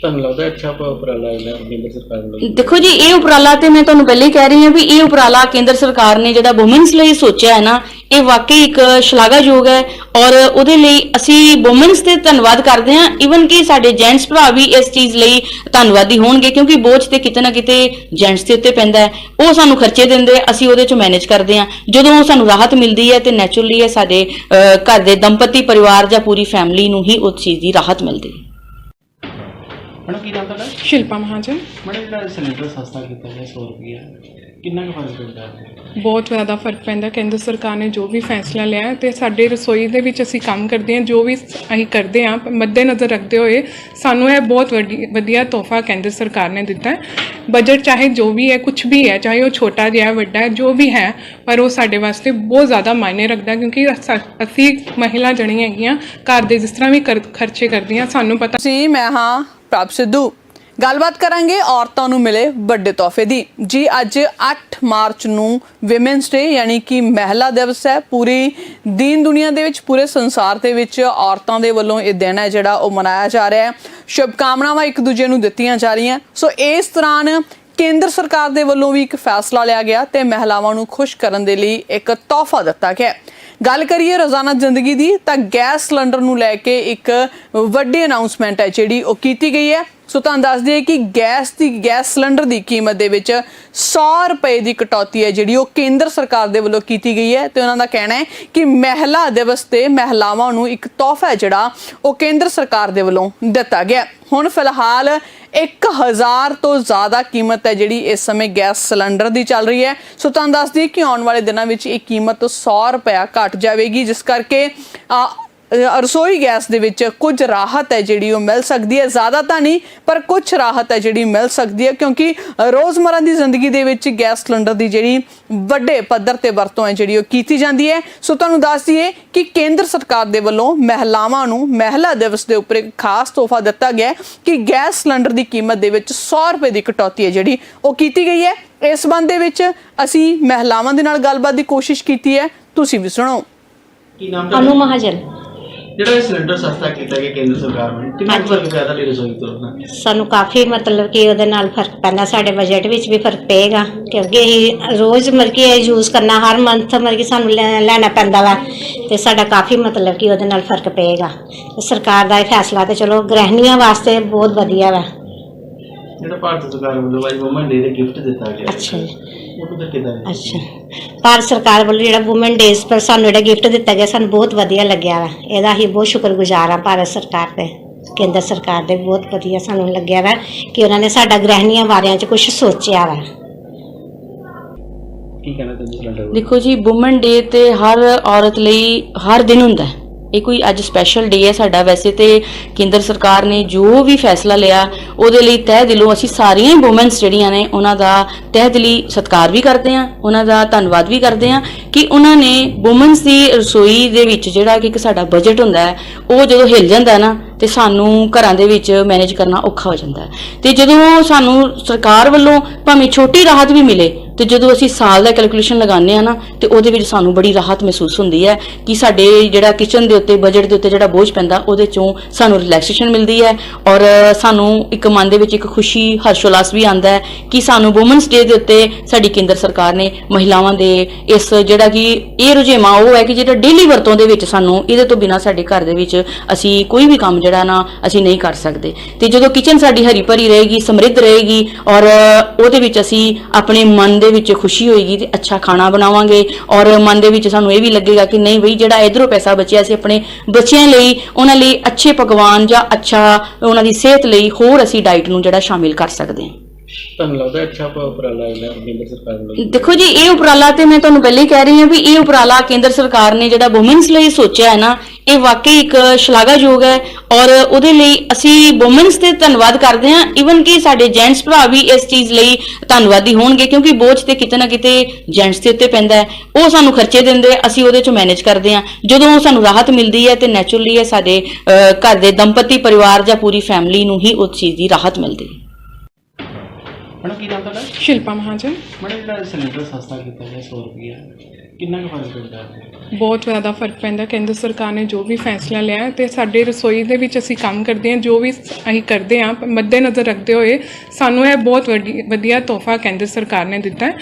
ਤੁਹਾਨੂੰ ਲੱਗਦਾ ਅੱਛਾ ਉਪਰਾਲਾ ਹੈ ਕੇਂਦਰ ਸਰਕਾਰ ਵੱਲੋਂ? ਦੇਖੋ ਜੀ, ਇਹ ਉਪਰਾਲਾ ਤੇ ਮੈਂ ਤੁਹਾਨੂੰ ਪਹਿਲੇ ਹੀ ਕਹਿ ਰਹੀ ਹਾਂ ਵੀ ਇਹ ਉਪਰਾਲਾ ਕੇਂਦਰ ਸਰਕਾਰ ਨੇ ਜਿਹੜਾ ਔਮਨਸ ਲਈ ਸੋਚਿਆ ਹੈ ਨਾ, ਇਹ ਵਾਕਈ ਇੱਕ ਸ਼ਲਾਘਾਯੋਗ ਹੈ ਔਰ ਉਹਦੇ ਲਈ ਅਸੀਂ ਔਮਨਸ ਤੇ ਧੰਨਵਾਦ ਕਰਦੇ ਹਾਂ। ਈਵਨ ਕਿ ਸਾਡੇ ਜੈਂਟਸ ਭਰਾ ਵੀ ਇਸ ਚੀਜ਼ ਲਈ ਧੰਨਵਾਦੀ ਹੋਣਗੇ ਕਿਉਂਕਿ ਬੋਝ ਤੇ ਕਿਤੇ ਨਾ ਕਿਤੇ ਜੈਂਟਸ ਦੇ ਉੱਤੇ ਪੈਂਦਾ ਹੈ। ਉਹ ਸਾਨੂੰ ਖਰਚੇ ਦਿੰਦੇ, ਅਸੀਂ ਉਹਦੇ ਚ ਮੈਨੇਜ ਕਰਦੇ ਹਾਂ। ਜਦੋਂ ਸਾਨੂੰ ਰਾਹਤ ਮਿਲਦੀ ਹੈ ਤੇ ਨੈਚੁਰਲੀ ਇਹ ਸਾਡੇ ਘਰ ਦੇ ਦੰਪਤੀ ਪਰਿਵਾਰ ਜਾਂ ਪੂਰੀ ਫੈਮਿਲੀ ਨੂੰ ਹੀ ਉਸ ਚੀਜ਼ ਦੀ ਰਾਹਤ ਮਿਲਦੀ ਹੈ। ਮੈਡਮ ਕੀ ਨਾਮ ਤੁਹਾਡਾ? ਸ਼ਿਲਪਾ ਮਹਾਜਨ। ਮੈਡਮ ਜਿਹੜਾ ਸਿਲੰਡਰ ਸਸਤਾ ਕੀਤਾ ਗਿਆ 100 ਰੁਪਏ ਕਿੰਨਾ ਕੁ ਫ਼ਰਕ ਪੈਂਦਾ ਹੈ? ਬਹੁਤ ਜ਼ਿਆਦਾ ਫ਼ਰਕ ਪੈਂਦਾ। ਕੇਂਦਰ ਸਰਕਾਰ ਨੇ ਜੋ ਵੀ ਫੈਸਲਾ ਲਿਆ ਹੈ ਤੇ ਸਾਡੇ ਰਸੋਈ ਦੇ ਵਿੱਚ ਅਸੀਂ ਕੰਮ ਕਰਦੇ ਹਾਂ ਜੋ ਵੀ ਅਸੀਂ ਕਰਦੇ ਹਾਂ ਮੱਦੇ ਨਜ਼ਰ ਰੱਖਦੇ ਹੋਏ ਸਾਨੂੰ ਇਹ ਬਹੁਤ ਵੱਡੀ ਵਧੀਆ ਤੋਹਫਾ ਕੇਂਦਰ ਸਰਕਾਰ ਨੇ ਦਿੱਤਾ ਹੈ। ਬਜਟ ਚਾਹੇ ਜੋ ਵੀ ਹੈ ਕੁਝ ਵੀ ਹੈ ਚਾਹੇ ਉਹ ਛੋਟਾ ਜਿਹਾ ਹੈ, ਵੱਡਾ ਹੈ ਜੋ ਵੀ ਹੈ ਪਰ ਉਹ ਸਾਡੇ ਵਾਸਤੇ ਬਹੁਤ ਜ਼ਿਆਦਾ ਮਾਇਨੇ ਰੱਖਦਾ ਕਿਉਂਕਿ ਅਸ- ਅਸੀਂ ਮਹਿਲਾ ਜਣੀਆਂ ਹੈਗੀਆਂ ਘਰ ਦੇ ਜਿਸ ਤਰ੍ਹਾਂ ਵੀ ਕਰ- ਖਰਚੇ ਕਰਦੀਆਂ ਸਾਨੂੰ ਪਤਾ ਸੀ ਮੈਂ ਹਾਂ ਪ੍ਰਭ ਸਿੱਧੂ। ਗੱਲਬਾਤ ਕਰਾਂਗੇ ਔਰਤਾਂ ਨੂੰ ਮਿਲੇ ਵੱਡੇ ਤੋਹਫੇ ਦੀ। ਜੀ, ਅੱਜ 8 ਮਾਰਚ ਨੂੰ ਵਿਮਨਸ ਡੇ ਯਾਨੀ ਕਿ ਮਹਿਲਾ ਦਿਵਸ ਹੈ। ਪੂਰੀ ਦੀਨ ਦੁਨੀਆ ਦੇ ਵਿੱਚ, ਪੂਰੇ ਸੰਸਾਰ ਦੇ ਵਿੱਚ ਔਰਤਾਂ ਦੇ ਵੱਲੋਂ ਇਹ ਦਿਨ ਹੈ ਜਿਹੜਾ ਉਹ ਮਨਾਇਆ ਜਾ ਰਿਹਾ ਹੈ। ਸ਼ੁਭ ਕਾਮਨਾਵਾਂ ਇੱਕ ਦੂਜੇ ਨੂੰ ਦਿੱਤੀਆਂ ਜਾ ਰਹੀਆਂ। ਸੋ ਇਸ ਦੌਰਾਨ ਕੇਂਦਰ ਸਰਕਾਰ ਦੇ ਵੱਲੋਂ ਵੀ ਇੱਕ ਫੈਸਲਾ ਲਿਆ ਗਿਆ ਤੇ ਮਹਿਲਾਵਾਂ ਨੂੰ ਖੁਸ਼ ਕਰਨ ਦੇ ਲਈ ਇੱਕ ਤੋਹਫਾ ਦਿੱਤਾ ਗਿਆ ਗੱਲ ਕਰੀਏ ਰੋਜ਼ਾਨਾ ਜ਼ਿੰਦਗੀ ਦੀ, ਤਾਂ ਗੈਸ ਸਿਲੰਡਰ ਨੂੰ ਲੈ ਕੇ ਇੱਕ ਵੱਡੀ ਅਨਾਉਂਸਮੈਂਟ ਹੈ ਜਿਹੜੀ ਉਹ ਕੀਤੀ ਗਈ ਹੈ। ਸੋ ਤੁਹਾਨੂੰ ਦੱਸ ਦਈਏ ਕਿ ਗੈਸ ਦੀ ਗੈਸ ਸਿਲੰਡਰ ਦੀ ਕੀਮਤ ਦੇ ਵਿੱਚ 100 ਰੁਪਏ ਦੀ ਕਟੌਤੀ ਹੈ ਜਿਹੜੀ ਉਹ ਕੇਂਦਰ ਸਰਕਾਰ ਦੇ ਵੱਲੋਂ ਕੀਤੀ ਗਈ ਹੈ ਤੇ ਉਹਨਾਂ ਦਾ ਕਹਿਣਾ ਹੈ ਕਿ ਮਹਿਲਾ ਦਿਵਸ ਤੇ ਮਹਿਲਾਵਾਂ ਨੂੰ ਇੱਕ ਤੋਹਫਾ ਹੈ ਜਿਹੜਾ ਉਹ ਕੇਂਦਰ ਸਰਕਾਰ ਦੇ ਵੱਲੋਂ ਦਿੱਤਾ ਗਿਆ ਹੁਣ ਫਿਲਹਾਲ 1000 ਤੋਂ ਜ਼ਿਆਦਾ ਕੀਮਤ ਹੈ ਜਿਹੜੀ ਇਸ ਸਮੇਂ ਗੈਸ ਸਿਲੰਡਰ ਦੀ ਚੱਲ ਰਹੀ ਹੈ। ਸੋ ਤੁਹਾਨੂੰ ਦੱਸ ਦਈਏ ਕਿ ਆਉਣ ਵਾਲੇ ਦਿਨਾਂ ਵਿੱਚ ਇਹ ਕੀਮਤ 100 ਰੁਪਇਆ ਘਟ ਜਾਵੇਗੀ ਜਿਸ ਕਰਕੇ ਅ, ਰਸੋਈ ਗੈਸ ਦੇ ਵਿੱਚ ਕੁਝ ਰਾਹਤ ਹੈ ਜਿਹੜੀ ਉਹ ਮਿਲ ਸਕਦੀ ਹੈ। ਜ਼ਿਆਦਾ ਤਾਂ ਨਹੀਂ ਪਰ ਕੁਝ ਰਾਹਤ ਹੈ ਜਿਹੜੀ ਮਿਲ ਸਕਦੀ ਹੈ ਕਿਉਂਕਿ ਰੋਜ਼ਮਰਾ ਦੀ ਜ਼ਿੰਦਗੀ ਦੇ ਵਿੱਚ ਗੈਸ ਸਿਲੰਡਰ ਦੀ ਜਿਹੜੀ ਵੱਡੇ ਪੱਧਰ ਤੇ ਵਰਤੋਂ ਹੈ ਜਿਹੜੀ ਉਹ ਕੀਤੀ ਜਾਂਦੀ ਹੈ। ਸੋ ਤੁਹਾਨੂੰ ਦੱਸ ਦਈਏ ਕਿ ਕੇਂਦਰ ਸਰਕਾਰ ਦੇ ਵੱਲੋਂ ਮਹਿਲਾਵਾਂ ਨੂੰ ਮਹਿਲਾ ਦਿਵਸ ਦੇ ਉੱਪਰ ਇੱਕ ਖਾਸ ਤੋਹਫਾ ਦਿੱਤਾ ਗਿਆ ਹੈ ਕਿ ਗੈਸ ਸਿਲੰਡਰ ਦੀ ਕੀਮਤ ਦੇ ਵਿੱਚ 100 ਰੁਪਏ ਦੀ ਕਟੌਤੀ ਹੈ ਜਿਹੜੀ ਉਹ ਕੀਤੀ ਗਈ ਹੈ। ਇਸ ਸੰਬੰਧ ਦੇ ਵਿੱਚ ਅਸੀਂ ਮਹਿਲਾਵਾਂ ਦੇ ਨਾਲ ਗੱਲਬਾਤ ਦੀ ਕੋਸ਼ਿਸ਼ ਕੀਤੀ ਹੈ। ਤੁਸੀਂ ਵੀ ਸੁਣੋ। ਕੀ ਨਾਮ ਅਨੂ ਮਹਾਜਨ। ਜਿਹੜਾ ਇਹ ਸਿਲੰਡਰ ਸਸਤਾ ਕੀਤਾ ਗਿਆ ਕੇਂਦਰ ਸਰਕਾਰ ਨੇ ਕਿੰਨਾ ਕੁ ਫ਼ਰਕ ਪਿਆ ਤੁਹਾਡੀ ਰਸੋਈ ਤੋਂ ਉਹਦਾ? ਸਾਨੂੰ ਕਾਫੀ ਮਤਲਬ ਕਿ ਉਹਦੇ ਨਾਲ ਫ਼ਰਕ ਪੈਂਦਾ, ਸਾਡੇ ਬਜਟ ਵਿੱਚ ਵੀ ਫ਼ਰਕ ਪਏਗਾ, ਕਿਉਂਕਿ ਅਸੀਂ ਰੋਜ਼ ਮਤਲਬ ਕਿ ਇਹ ਯੂਜ਼ ਕਰਨਾ, ਹਰ ਮੰਥ ਮਤਲਬ ਕਿ ਸਾਨੂੰ ਲੈ- ਲੈਣਾ ਪੈਂਦਾ ਵਾ, ਤੇ ਸਾਡਾ ਕਾਫੀ ਮਤਲਬ ਕਿ ਉਹਦੇ ਨਾਲ ਫ਼ਰਕ ਪਏਗਾ ਤੇ ਸਰਕਾਰ ਦਾ ਇਹ ਫੈਸਲਾ ਤੇ ਚਲੋ, ਗ੍ਰਹਿਣੀਆਂ ਵਾਸਤੇ ਬਹੁਤ ਵਧੀਆ ਵਾ ਜਿਹੜਾ ਭਾਰਤ ਸਰਕਾਰ ਵੱਲੋਂ ਅੱਜ ਵੂਮਨ ਡੇ ਦੇ ਗਿਫਟ ਦਿੱਤਾ ਗਿਆ ਅੱਛਾ ਜੀ। ਉਹ ਤਾਂ ਕਿਦਾਂ ਅੱਛਾ। ਭਾਰਤ ਸਰਕਾਰ ਵੱਲੋਂ ਜਿਹੜਾ ਔਮਨ ਡੇਜ਼ ਪਰ ਸਾਨੂੰ ਜਿਹੜਾ ਗਿਫਟ ਦਿੱਤਾ ਗਿਆ ਸਾਨੂੰ ਬਹੁਤ ਵਧੀਆ ਲੱਗਿਆ ਵਾ। ਇਹਦਾ ਅਸੀਂ ਬਹੁਤ ਸ਼ੁਕਰਗੁਜ਼ਾਰ ਆ ਭਾਰਤ ਸਰਕਾਰ ਦੇ ਕੇਂਦਰ ਸਰਕਾਰ ਦੇ ਬਹੁਤ ਵਧੀਆ ਸਾਨੂੰ ਲੱਗਿਆ ਵਾ ਕਿ ਉਹਨਾਂ ਨੇ ਸਾਡਾ ਗ੍ਰਹਿਣੀਆਂ ਬਾਰਿਆਂ 'ਚ ਕੁਝ ਸੋਚਿਆ ਵਾ। ਕੀ ਕਹਿਣਾ ਚਾਹੁੰਦੇ ਸਿਲੰਡਰ ਬਾਰੇ? ਦੇਖੋ ਜੀ ਔਮਨ ਡੇ ਤੇ ਹਰ ਔਰਤ ਲਈ ਹਰ ਦਿਨ ਹੁੰਦਾ ਹੈ। ਇਹ ਕੋਈ ਅੱਜ ਸਪੈਸ਼ਲ ਡੇ ਹੈ ਸਾਡਾ। ਵੈਸੇ ਤੇ ਕੇਂਦਰ ਸਰਕਾਰ ਨੇ ਜੋ ਵੀ ਫੈਸਲਾ ਲਿਆ, ਉਹਦੇ ਲਈ ਤਹਿ ਦਿਲੋਂ ਅਸੀਂ ਸਾਰੀਆਂ ਹੀ ਔਮਨਸ ਜਿਹੜੀਆਂ ਨੇ, ਉਹਨਾਂ ਦਾ ਤਹਿ ਦਿਲੀ ਸਤਿਕਾਰ ਵੀ ਕਰਦੇ ਹਾਂ, ਉਹਨਾਂ ਦਾ ਧੰਨਵਾਦ ਵੀ ਕਰਦੇ ਹਾਂ ਕਿ ਉਹਨਾਂ ਨੇ ਔਮਨਸ ਦੀ ਰਸੋਈ ਦੇ ਵਿੱਚ ਜਿਹੜਾ ਕਿ ਇੱਕ ਸਾਡਾ ਬਜਟ ਹੁੰਦਾ ਹੈ, ਉਹ ਜਦੋਂ ਹਿੱਲ ਜਾਂਦਾ ਹੈ ਨਾ, ਤੇ ਸਾਨੂੰ ਘਰਾਂ ਦੇ ਵਿੱਚ ਮੈਨੇਜ ਕਰਨਾ ਔਖਾ ਹੋ ਜਾਂਦਾ ਹੈ। ਤੇ ਜਦੋਂ ਸਾਨੂੰ ਸਰਕਾਰ ਵੱਲੋਂ ਭਾਵੇਂ ਛੋਟੀ ਰਾਹਤ ਵੀ ਮਿਲੇ ਤੇ ਜਦੋਂ ਅਸੀਂ ਸਾਲ ਦਾ ਕੈਲਕੂਲੇਸ਼ਨ ਲਗਾਉਂਦੇ ਆ ਨਾ, ਤੇ ਉਹਦੇ ਵਿੱਚ ਸਾਨੂੰ ਬੜੀ ਰਾਹਤ ਮਹਿਸੂਸ ਹੁੰਦੀ ਹੈ ਕਿ ਸਾਡੇ ਜਿਹੜਾ ਕਿਚਨ ਦੇ ਉੱਤੇ ਬਜਟ ਦੇ ਉੱਤੇ ਜਿਹੜਾ ਬੋਝ ਪੈਂਦਾ, ਉਹਦੇ ਚੋਂ ਸਾਨੂੰ ਰਿਲੈਕਸੇਸ਼ਨ ਮਿਲਦੀ ਹੈ ਔਰ ਸਾਨੂੰ ਇੱਕ ਮਨ ਦੇ ਵਿੱਚ ਇੱਕ ਖੁਸ਼ੀ, ਹਰਸ਼ੋਲਾਸ ਵੀ ਆਉਂਦਾ ਹੈ ਕਿ ਸਾਨੂੰ ਔਮਨਸ ਡੇ ਦੇ ਉੱਤੇ ਸਾਡੀ ਕੇਂਦਰ ਸਰਕਾਰ ਨੇ ਮਹਿਲਾਵਾਂ ਦੇ ਇਸ ਜਿਹੜਾ ਕਿ ਇਹ ਰੁਝੇਵਾਂ ਉਹ ਹੈ ਕਿ ਜਿਹੜਾ ਡੇਲੀ ਵਰਤੋਂ ਦੇ ਵਿੱਚ ਸਾਨੂੰ ਇਹਦੇ ਤੋਂ ਬਿਨਾ ਸਾਡੇ ਘਰ ਦੇ ਵਿੱਚ ਅਸੀਂ ਕੋਈ ਵੀ ਕੰਮ ਜਿਹੜਾ ਨਾ ਅਸੀਂ ਨਹੀਂ ਕਰ ਸਕਦੇ। ਤੇ ਜਦੋਂ ਕਿਚਨ ਸਾਡੀ ਹਰੀ ਭਰੀ ਰਹੇਗੀ, ਸਮਰਿੱਧ ਰਹੇਗੀ ਔਰ ਉਹਦੇ ਵਿੱਚ ਅਸੀਂ ਆਪਣੇ ਮਨ ਦੇ ਵਿੱਚ ਖੁਸ਼ੀ ਹੋਏਗੀ ਤੇ ਅੱਛਾ ਖਾਣਾ ਬਣਾਵਾਂਗੇ ਔਰ ਮਨ ਦੇ ਵਿੱਚ ਸਾਨੂੰ ਇਹ ਵੀ ਲੱਗੇਗਾ ਕਿ ਨਹੀਂ ਬਈ ਜਿਹੜਾ ਇਧਰੋਂ ਪੈਸਾ ਬਚਿਆ ਸੀ ਆਪਣੇ ਬੱਚਿਆਂ ਲਈ, ਉਹਨਾਂ ਲਈ ਅੱਛੇ ਪਕਵਾਨ ਜਾਂ ਅੱਛਾ ਉਹਨਾਂ ਦੀ ਸਿਹਤ ਲਈ ਹੋਰ ਅਸੀਂ ਡਾਈਟ ਨੂੰ ਜਿਹੜਾ ਸ਼ਾਮਿਲ ਕਰ ਸਕਦੇ ਹਾਂ। ਤੁਹਾਨੂੰ ਲੱਗਦਾ ਅੱਛਾ ਪ- ਉਪਰਾਲਾ ਹੈ, ਕੇਂਦਰ ਸਰਕਾਰ ਵੱਲੋਂ। ਦੇਖੋ ਜੀ, ਇਹ ਉਪਰਾਲਾ ਤੇ ਮੈਂ ਤੁਹਾਨੂੰ ਪਹਿਲੇ ਹੀ ਕਹਿ ਰਹੀ ਹਾਂ ਵੀ ਇਹ ਉਪਰਾਲਾ ਕੇਂਦਰ ਸਰਕਾਰ ਨੇ ਜਿਹੜਾ ਔਮਨਸ ਲਈ ਸੋਚਿਆ ਹੈ ਨਾ, ਇਹ ਵਾਕਈ ਇੱਕ ਸ਼ਲਾਘਾਯੋਗ ਹੈ ਔਰ ਉਹਦੇ ਲਈ ਅਸੀਂ ਔਮਨਸ ਤੇ ਧੰਨਵਾਦ ਕਰਦੇ ਹਾਂ। ਇਵਨ ਕਿ ਸਾਡੇ ਜੈਂਟਸ ਭਰਾ ਵੀ ਇਸ ਚੀਜ਼ ਲਈ ਧੰਨਵਾਦੀ ਹੋਣਗੇ ਕਿਉਂਕਿ ਬੋਝ ਤੇ ਕਿਤੇ ਨਾ ਕਿਤੇ ਜੈਂਟਸ ਦੇ ਉੱਤੇ ਪੈਂਦਾ ਹੈ। ਉਹ ਸਾਨੂੰ ਖਰਚੇ ਦਿੰਦੇ, ਅਸੀਂ ਉਹਦੇ ਚ ਮੈਨੇਜ ਕਰਦੇ ਹਾਂ। ਜਦੋਂ ਸਾਨੂੰ ਰਾਹਤ ਮਿਲਦੀ ਹੈ ਤੇ ਨੈਚੁਰਲੀ ਇਹ ਸਾਡੇ ਘਰ ਦੇ ਦੰਪਤੀ ਪਰਿਵਾਰ ਜਾਂ ਪੂਰੀ ਫੈਮਿਲੀ ਨੂੰ ਹੀ ਉਸ ਚੀਜ਼ ਦੀ ਰਾਹਤ ਮਿਲਦੀ ਹੈ। ਮੈਡਮ ਕੀ ਨਾਮ ਤੁਹਾਡਾ? ਸ਼ਿਲਪਾ ਮਹਾਜਨ। ਮੈਡਮ ਜਿਹੜਾ ਸਿਲੰਡਰ ਸਸਤਾ ਕੀਤਾ ਗਿਆ 100 ਰੁਪਏ ਕਿੰਨਾ ਕੁ ਫ਼ਰਕ ਪੈਂਦਾ ਹੈ? ਬਹੁਤ ਜ਼ਿਆਦਾ ਫ਼ਰਕ ਪੈਂਦਾ। ਕੇਂਦਰ ਸਰਕਾਰ ਨੇ ਜੋ ਵੀ ਫੈਸਲਾ ਲਿਆ ਹੈ ਤੇ ਸਾਡੇ ਰਸੋਈ ਦੇ ਵਿੱਚ ਅਸੀਂ ਕੰਮ ਕਰਦੇ ਹਾਂ ਜੋ ਵੀ ਅਸੀਂ ਕਰਦੇ ਹਾਂ ਮੱਦੇ ਨਜ਼ਰ ਰੱਖਦੇ ਹੋਏ ਸਾਨੂੰ ਇਹ ਬਹੁਤ ਵੱਡੀ ਵਧੀਆ ਤੋਹਫਾ ਕੇਂਦਰ ਸਰਕਾਰ ਨੇ ਦਿੱਤਾ ਹੈ।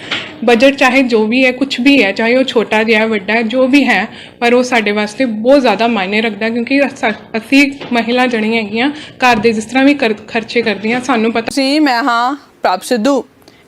ਬਜਟ ਚਾਹੇ ਜੋ ਵੀ ਹੈ ਕੁਝ ਵੀ ਹੈ ਚਾਹੇ ਉਹ ਛੋਟਾ ਜਿਹਾ ਹੈ, ਵੱਡਾ ਹੈ ਜੋ ਵੀ ਹੈ ਪਰ ਉਹ ਸਾਡੇ ਵਾਸਤੇ ਬਹੁਤ ਜ਼ਿਆਦਾ ਮਾਇਨੇ ਰੱਖਦਾ ਹੈ ਕਿਉਂਕਿ ਅਸ- ਅਸੀਂ ਮਹਿਲਾ ਜਣੀਆਂ ਹੈਗੀਆਂ ਘਰ ਦੇ ਜਿਸ ਤਰ੍ਹਾਂ ਵੀ ਕਰ- ਖਰਚੇ ਕਰਦੀਆਂ ਸਾਨੂੰ ਪਤਾ ਤੁਸੀਂ ਮੈਂ ਹਾਂ। ਪ੍ਰਭ ਸਿੱਧੂ।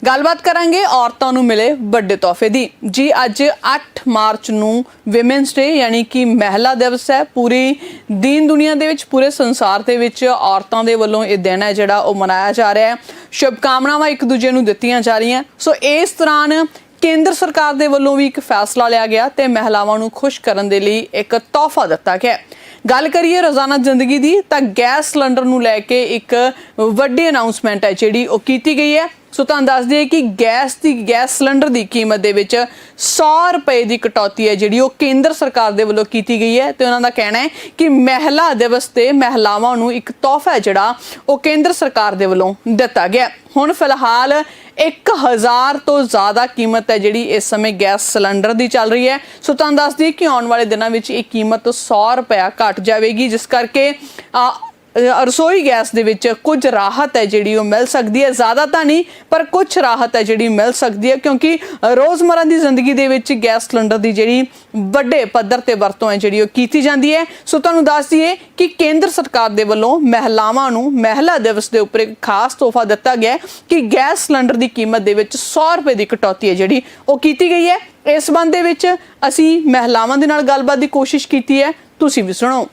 ਗੱਲਬਾਤ ਕਰਾਂਗੇ ਔਰਤਾਂ ਨੂੰ ਮਿਲੇ ਵੱਡੇ ਤੋਹਫੇ ਦੀ। ਜੀ, ਅੱਜ 8 ਮਾਰਚ ਨੂੰ ਵਿਮਨਸ ਡੇ ਯਾਨੀ ਕਿ ਮਹਿਲਾ ਦਿਵਸ ਹੈ। ਪੂਰੀ ਦੀਨ ਦੁਨੀਆ ਦੇ ਵਿੱਚ, ਪੂਰੇ ਸੰਸਾਰ ਦੇ ਵਿੱਚ ਔਰਤਾਂ ਦੇ ਵੱਲੋਂ ਇਹ ਦਿਨ ਹੈ ਜਿਹੜਾ ਉਹ ਮਨਾਇਆ ਜਾ ਰਿਹਾ ਹੈ। ਸ਼ੁਭ ਕਾਮਨਾਵਾਂ ਇੱਕ ਦੂਜੇ ਨੂੰ ਦਿੱਤੀਆਂ ਜਾ ਰਹੀਆਂ। ਸੋ ਇਸ ਦੌਰਾਨ ਕੇਂਦਰ ਸਰਕਾਰ ਦੇ ਵੱਲੋਂ ਵੀ ਇੱਕ ਫੈਸਲਾ ਲਿਆ ਗਿਆ ਤੇ ਮਹਿਲਾਵਾਂ ਨੂੰ ਖੁਸ਼ ਕਰਨ ਦੇ ਲਈ ਇੱਕ ਤੋਹਫਾ ਦਿੱਤਾ ਗਿਆ ਗੱਲ ਕਰੀਏ ਰੋਜ਼ਾਨਾ ਜ਼ਿੰਦਗੀ ਦੀ ਤਾਂ ਗੈਸ ਸਿਲੰਡਰ ਨੂੰ ਲੈ ਕੇ ਇੱਕ ਵੱਡੀ ਅਨਾਉਂਸਮੈਂਟ ਹੈ ਜਿਹੜੀ ਉਹ ਕੀਤੀ ਗਈ ਹੈ। ਸੋ ਤੁਹਾਨੂੰ ਦੱਸ ਦਈਏ ਕਿ ਗੈਸ ਦੀ ਗੈਸ ਸਿਲੰਡਰ ਦੀ ਕੀਮਤ ਦੇ ਵਿੱਚ 100 ਰੁਪਏ ਦੀ ਕਟੌਤੀ ਹੈ ਜਿਹੜੀ ਉਹ ਕੇਂਦਰ ਸਰਕਾਰ ਦੇ ਵੱਲੋਂ ਕੀਤੀ ਗਈ ਹੈ ਤੇ ਉਹਨਾਂ ਦਾ ਕਹਿਣਾ ਹੈ ਕਿ ਮਹਿਲਾ ਦਿਵਸ ਤੇ ਮਹਿਲਾਵਾਂ ਨੂੰ ਇੱਕ ਤੋਹਫਾ ਹੈ ਜਿਹੜਾ ਉਹ ਕੇਂਦਰ ਸਰਕਾਰ ਦੇ ਵੱਲੋਂ ਦਿੱਤਾ ਗਿਆ ਹੁਣ ਫਿਲਹਾਲ 1000 ਤੋਂ ਜ਼ਿਆਦਾ ਕੀਮਤ ਹੈ ਜਿਹੜੀ ਇਸ ਸਮੇਂ ਗੈਸ ਸਿਲੰਡਰ ਦੀ ਚੱਲ ਰਹੀ ਹੈ। ਸੋ ਤੁਹਾਨੂੰ ਦੱਸ ਦਈਏ ਕਿ ਆਉਣ ਵਾਲੇ ਦਿਨਾਂ ਵਿੱਚ ਇਹ ਕੀਮਤ 100 ਰੁਪਇਆ ਘਟ ਜਾਵੇਗੀ ਜਿਸ ਕਰਕੇ ਅ, ਰਸੋਈ ਗੈਸ ਦੇ ਵਿੱਚ ਕੁਝ ਰਾਹਤ ਹੈ ਜਿਹੜੀ ਉਹ ਮਿਲ ਸਕਦੀ ਹੈ। ਜ਼ਿਆਦਾ ਤਾਂ ਨਹੀਂ ਪਰ ਕੁਝ ਰਾਹਤ ਹੈ ਜਿਹੜੀ ਮਿਲ ਸਕਦੀ ਹੈ ਕਿਉਂਕਿ ਰੋਜ਼ਮਰਰਾ ਦੀ ਜ਼ਿੰਦਗੀ ਦੇ ਵਿੱਚ ਗੈਸ ਸਿਲੰਡਰ ਦੀ ਜਿਹੜੀ ਵੱਡੇ ਪੱਧਰ ਤੇ ਵਰਤੋਂ ਹੈ ਜਿਹੜੀ ਉਹ ਕੀਤੀ ਜਾਂਦੀ ਹੈ। ਸੋ ਤੁਹਾਨੂੰ ਦੱਸ ਦਈਏ ਕਿ ਕੇਂਦਰ ਸਰਕਾਰ ਦੇ ਵੱਲੋਂ ਮਹਿਲਾਵਾਂ ਨੂੰ ਮਹਿਲਾ ਦਿਵਸ ਦੇ ਉੱਪਰ ਇੱਕ ਖਾਸ ਤੋਹਫਾ ਦਿੱਤਾ ਗਿਆ ਹੈ ਕਿ ਗੈਸ ਸਿਲੰਡਰ ਦੀ ਕੀਮਤ ਦੇ ਵਿੱਚ 100 ਰੁਪਏ ਦੀ ਕਟੌਤੀ ਹੈ ਜਿਹੜੀ ਉਹ ਕੀਤੀ ਗਈ ਹੈ। ਇਸ ਸੰਬੰਧ ਦੇ ਵਿੱਚ ਅਸੀਂ ਮਹਿਲਾਵਾਂ ਦੇ ਨਾਲ ਗੱਲਬਾਤ ਦੀ ਕੋਸ਼ਿਸ਼ ਕੀਤੀ ਹੈ। ਤੁਸੀਂ ਵੀ ਸੁਣੋ।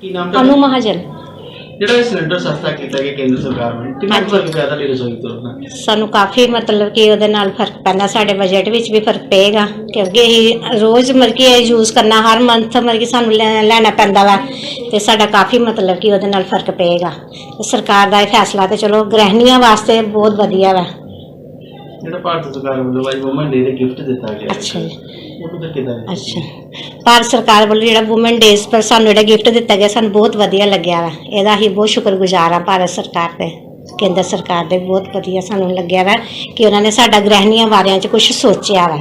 ਕੀ ਨਾਮ ਅਨੂ ਮਹਾਜਨ। ਜਿਹੜਾ ਇਹ ਸਿਲੰਡਰ ਸਸਤਾ ਕੀਤਾ ਗਿਆ ਕੇਂਦਰ ਸਰਕਾਰ ਵੱਲੋਂ ਕਿੰਨਾ ਕੁ ਫ਼ਰਕ ਪਿਆ ਤੁਹਾਡੀ ਰਸੋਈ ਤੋਂ? ਸਾਨੂੰ ਕਾਫੀ ਮਤਲਬ ਕਿ ਉਹਦੇ ਨਾਲ ਫ਼ਰਕ ਪੈਂਦਾ ਸਾਡੇ ਬਜਟ ਵਿੱਚ ਵੀ ਫ਼ਰਕ ਪਏਗਾ ਕਿਉਂਕਿ ਅਸੀਂ ਰੋਜ਼ ਮਤਲਬ ਕਿ ਇਹ ਯੂਜ਼ ਕਰਨਾ ਹਰ ਮੰਥ ਮਤਲਬ ਕਿ ਸਾਨੂੰ ਲੈ- ਲੈਣਾ ਪੈਂਦਾ ਵਾ ਤੇ ਸਾਡਾ ਕਾਫੀ ਮਤਲਬ ਕਿ ਉਹਦੇ ਨਾਲ ਫ਼ਰਕ ਪਏਗਾ। ਤੇ ਸਰਕਾਰ ਦਾ ਇਹ ਫੈਸਲਾ ਤੇ ਚਲੋ ਗ੍ਰਹਿਣੀਆਂ ਵਾਸਤੇ ਬਹੁਤ ਵਧੀਆ ਵਾ। ਜਿਹੜਾ ਭਾਰਤ ਸਰਕਾਰ ਵੱਲੋਂ ਅੱਜ ਵੂਮਨ ਡੇ ਦੇ ਗਿਫਟ ਦਿੱਤਾ ਗਿਆ। ਅੱਛਾ ਜੀ। ਤਾਂ ਕਿਦਾਂ ਅੱਛਾ। ਭਾਰਤ ਸਰਕਾਰ ਵੱਲੋਂ ਜਿਹੜਾ ਔਮਨ ਡੇਜ਼ ਪਰ ਸਾਨੂੰ ਜਿਹੜਾ ਗਿਫਟ ਦਿੱਤਾ ਗਿਆ ਸਾਨੂੰ ਬਹੁਤ ਵਧੀਆ ਲੱਗਿਆ ਵਾ। ਇਹਦਾ ਅਸੀਂ ਬਹੁਤ ਸ਼ੁਕਰਗੁਜ਼ਾਰ ਆ ਭਾਰਤ ਸਰਕਾਰ ਦੇ ਕੇਂਦਰ ਸਰਕਾਰ ਦੇ ਬਹੁਤ ਵਧੀਆ ਸਾਨੂੰ ਲੱਗਿਆ ਵਾ ਕਿ ਉਹਨਾਂ ਨੇ ਸਾਡਾ ਗ੍ਰਹਿਣੀਆਂ ਬਾਰਿਆਂ 'ਚ ਕੁਝ ਸੋਚਿਆ ਵਾ।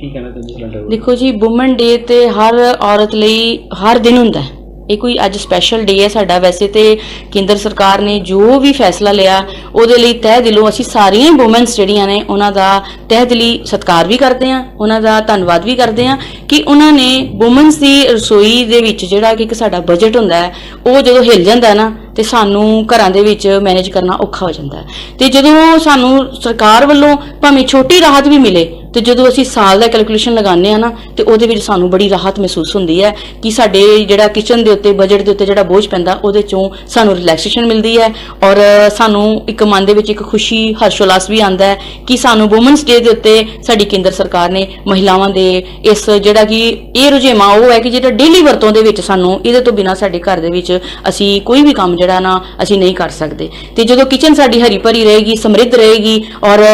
ਕੀ ਕਹਿਣਾ ਚਾਹੁੰਦੇ? ਦੇਖੋ ਜੀ ਔਮਨ ਡੇ ਤੇ ਹਰ ਔਰਤ ਲਈ ਹਰ ਦਿਨ ਹੁੰਦਾ ਹੈ। ਇਹ ਕੋਈ ਅੱਜ ਸਪੈਸ਼ਲ ਡੇ ਹੈ ਸਾਡਾ। ਵੈਸੇ ਤੇ ਕੇਂਦਰ ਸਰਕਾਰ ਨੇ ਜੋ ਵੀ ਫੈਸਲਾ ਲਿਆ, ਉਹਦੇ ਲਈ ਤਹਿ ਦਿਲੋਂ ਅਸੀਂ ਸਾਰੀਆਂ ਹੀ ਔਮਨਸ ਜਿਹੜੀਆਂ ਨੇ, ਉਹਨਾਂ ਦਾ ਤਹਿ ਦਿਲੀ ਸਤਿਕਾਰ ਵੀ ਕਰਦੇ ਹਾਂ, ਉਹਨਾਂ ਦਾ ਧੰਨਵਾਦ ਵੀ ਕਰਦੇ ਹਾਂ ਕਿ ਉਹਨਾਂ ਨੇ ਔਮਨਸ ਦੀ ਰਸੋਈ ਦੇ ਵਿੱਚ ਜਿਹੜਾ ਕਿ ਇੱਕ ਸਾਡਾ ਬਜਟ ਹੁੰਦਾ ਹੈ, ਉਹ ਜਦੋਂ ਹਿੱਲ ਜਾਂਦਾ ਹੈ ਨਾ, ਤੇ ਸਾਨੂੰ ਘਰਾਂ ਦੇ ਵਿੱਚ ਮੈਨੇਜ ਕਰਨਾ ਔਖਾ ਹੋ ਜਾਂਦਾ ਹੈ। ਤੇ ਜਦੋਂ ਸਾਨੂੰ ਸਰਕਾਰ ਵੱਲੋਂ ਭਾਵੇਂ ਛੋਟੀ ਰਾਹਤ ਵੀ ਮਿਲੇ ਤੇ ਜਦੋਂ ਅਸੀਂ ਸਾਲ ਦਾ ਕੈਲਕੂਲੇਸ਼ਨ ਲਗਾਉਂਦੇ ਆ ਨਾ, ਤੇ ਉਹਦੇ ਵਿੱਚ ਸਾਨੂੰ ਬੜੀ ਰਾਹਤ ਮਹਿਸੂਸ ਹੁੰਦੀ ਹੈ ਕਿ ਸਾਡੇ ਜਿਹੜਾ ਕਿਚਨ ਦੇ ਉੱਤੇ ਬਜਟ ਦੇ ਉੱਤੇ ਜਿਹੜਾ ਬੋਝ ਪੈਂਦਾ, ਉਹਦੇ ਚੋਂ ਸਾਨੂੰ ਰਿਲੈਕਸੇਸ਼ਨ ਮਿਲਦੀ ਹੈ ਔਰ ਸਾਨੂੰ ਇੱਕ ਮਨ ਦੇ ਵਿੱਚ ਇੱਕ ਖੁਸ਼ੀ, ਹਰਸ਼ੋਲਾਸ ਵੀ ਆਉਂਦਾ ਹੈ ਕਿ ਸਾਨੂੰ ਔਮਨਸ ਡੇ ਦੇ ਉੱਤੇ ਸਾਡੀ ਕੇਂਦਰ ਸਰਕਾਰ ਨੇ ਮਹਿਲਾਵਾਂ ਦੇ ਇਸ ਜਿਹੜਾ ਕਿ ਇਹ ਰੁਝੇਵਾਂ, ਉਹ ਹੈ ਕਿ ਜਿਹੜਾ ਡੇਲੀ ਵਰਤੋਂ ਦੇ ਵਿੱਚ ਸਾਨੂੰ ਇਹਦੇ ਤੋਂ ਬਿਨਾ ਸਾਡੇ ਘਰ ਦੇ ਵਿੱਚ ਅਸੀਂ ਕੋਈ ਵੀ ਕੰਮ ਜਿਹੜਾ ਨਾ ਅਸੀਂ ਨਹੀਂ ਕਰ ਸਕਦੇ। ਤੇ ਜਦੋਂ ਕਿਚਨ ਸਾਡੀ ਹਰੀ ਭਰੀ ਰਹੇਗੀ, ਸਮਰਿੱਧ ਰਹੇਗੀ ਔਰ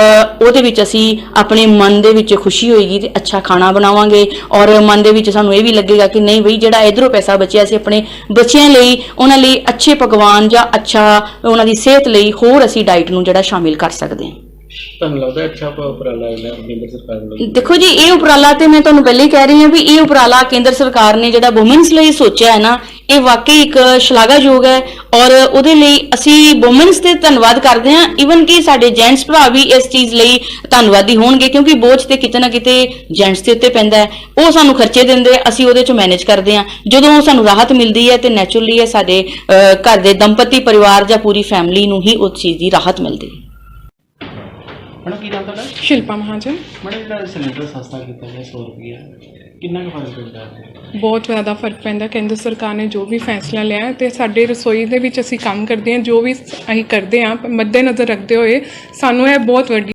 ਉਹਦੇ ਵਿੱਚ ਅਸੀਂ ਆਪਣੇ ਮਨ ਦੇ ਵਿੱਚ ਖੁਸ਼ੀ ਹੋਏਗੀ ਤੇ ਅੱਛਾ ਖਾਣਾ ਬਣਾਵਾਂਗੇ। ਔਰ ਮਨ ਦੇ ਵਿੱਚ ਸਾਨੂੰ ਇਹ ਵੀ ਲੱਗੇਗਾ ਕਿ ਨਹੀਂ ਬਈ ਜਿਹੜਾ ਇਧਰੋਂ ਪੈਸਾ ਬਚਿਆ ਸੀ ਆਪਣੇ ਬੱਚਿਆਂ ਲਈ, ਉਹਨਾਂ ਲਈ ਅੱਛੇ ਪਕਵਾਨ ਜਾਂ ਅੱਛਾ ਉਹਨਾਂ ਦੀ ਸਿਹਤ ਲਈ ਹੋਰ ਅਸੀਂ ਡਾਈਟ ਨੂੰ ਜਿਹੜਾ ਸ਼ਾਮਿਲ ਕਰ ਸਕਦੇ ਹਾਂ। ਤੁਹਾਨੂੰ ਲੱਗਦਾ ਅੱਛਾ ਉਪਰਾਲਾ ਹੈ ਕੇਂਦਰ ਸਰਕਾਰ ਵੱਲੋਂ? ਦੇਖੋ ਜੀ, ਇਹ ਉਪਰਾਲਾ ਤੇ ਮੈਂ ਤੁਹਾਨੂੰ ਪਹਿਲੇ ਹੀ ਕਹਿ ਰਹੀ ਹਾਂ ਵੀ ਇਹ ਉਪਰਾਲਾ ਕੇਂਦਰ ਸਰਕਾਰ ਨੇ ਜਿਹੜਾ ਔਮਨਸ ਲਈ ਸੋਚਿਆ ਹੈ ਨਾ, ਇਹ ਵਾਕਈ ਇੱਕ ਸ਼ਲਾਘਾਯੋਗ ਹੈ ਔਰ ਉਹਦੇ ਲਈ ਅਸੀਂ ਔਮਨਸ ਤੇ ਧੰਨਵਾਦ ਕਰਦੇ ਹਾਂ। ਈਵਨ ਕਿ ਸਾਡੇ ਜੈਂਟਸ ਭਰਾ ਵੀ ਇਸ ਚੀਜ਼ ਲਈ ਧੰਨਵਾਦੀ ਹੋਣਗੇ ਕਿਉਂਕਿ ਬੋਝ ਤੇ ਕਿਤੇ ਨਾ ਕਿਤੇ ਜੈਂਟਸ ਦੇ ਉੱਤੇ ਪੈਂਦਾ ਹੈ। ਉਹ ਸਾਨੂੰ ਖਰਚੇ ਦਿੰਦੇ, ਅਸੀਂ ਉਹਦੇ ਚ ਮੈਨੇਜ ਕਰਦੇ ਹਾਂ। ਜਦੋਂ ਸਾਨੂੰ ਰਾਹਤ ਮਿਲਦੀ ਹੈ ਤੇ ਨੈਚੁਰਲੀ ਇਹ ਸਾਡੇ ਘਰ ਦੇ ਦੰਪਤੀ ਪਰਿਵਾਰ ਜਾਂ ਪੂਰੀ ਫੈਮਿਲੀ ਨੂੰ ਹੀ ਉਸ ਚੀਜ਼ ਦੀ ਰਾਹਤ ਮਿਲਦੀ ਹੈ। ਮੈਡਮ ਕੀ ਨਾਮ ਤੁਹਾਡਾ? ਸ਼ਿਲਪਾ ਮਹਾਜਨ। ਮੈਡਮ ਜਿਹੜਾ ਸਿਲੰਡਰ ਸਸਤਾ ਕੀਤਾ ਗਿਆ 100 ਰੁਪਏ ਕਿੰਨਾ ਕੁ ਫ਼ਰਕ ਪੈਂਦਾ? ਹੈ ਬਹੁਤ ਜ਼ਿਆਦਾ ਫ਼ਰਕ ਪੈਂਦਾ। ਕੇਂਦਰ ਸਰਕਾਰ ਨੇ ਜੋ ਵੀ ਫੈਸਲਾ ਲਿਆ ਹੈ ਤੇ ਸਾਡੇ ਰਸੋਈ ਦੇ ਵਿੱਚ ਅਸੀਂ ਕੰਮ ਕਰਦੇ ਹਾਂ ਜੋ ਵੀ ਅਸੀਂ ਕਰਦੇ ਹਾਂ ਮੱਦੇ ਨਜ਼ਰ ਰੱਖਦੇ ਹੋਏ ਸਾਨੂੰ ਇਹ ਬਹੁਤ ਵੱਡੀ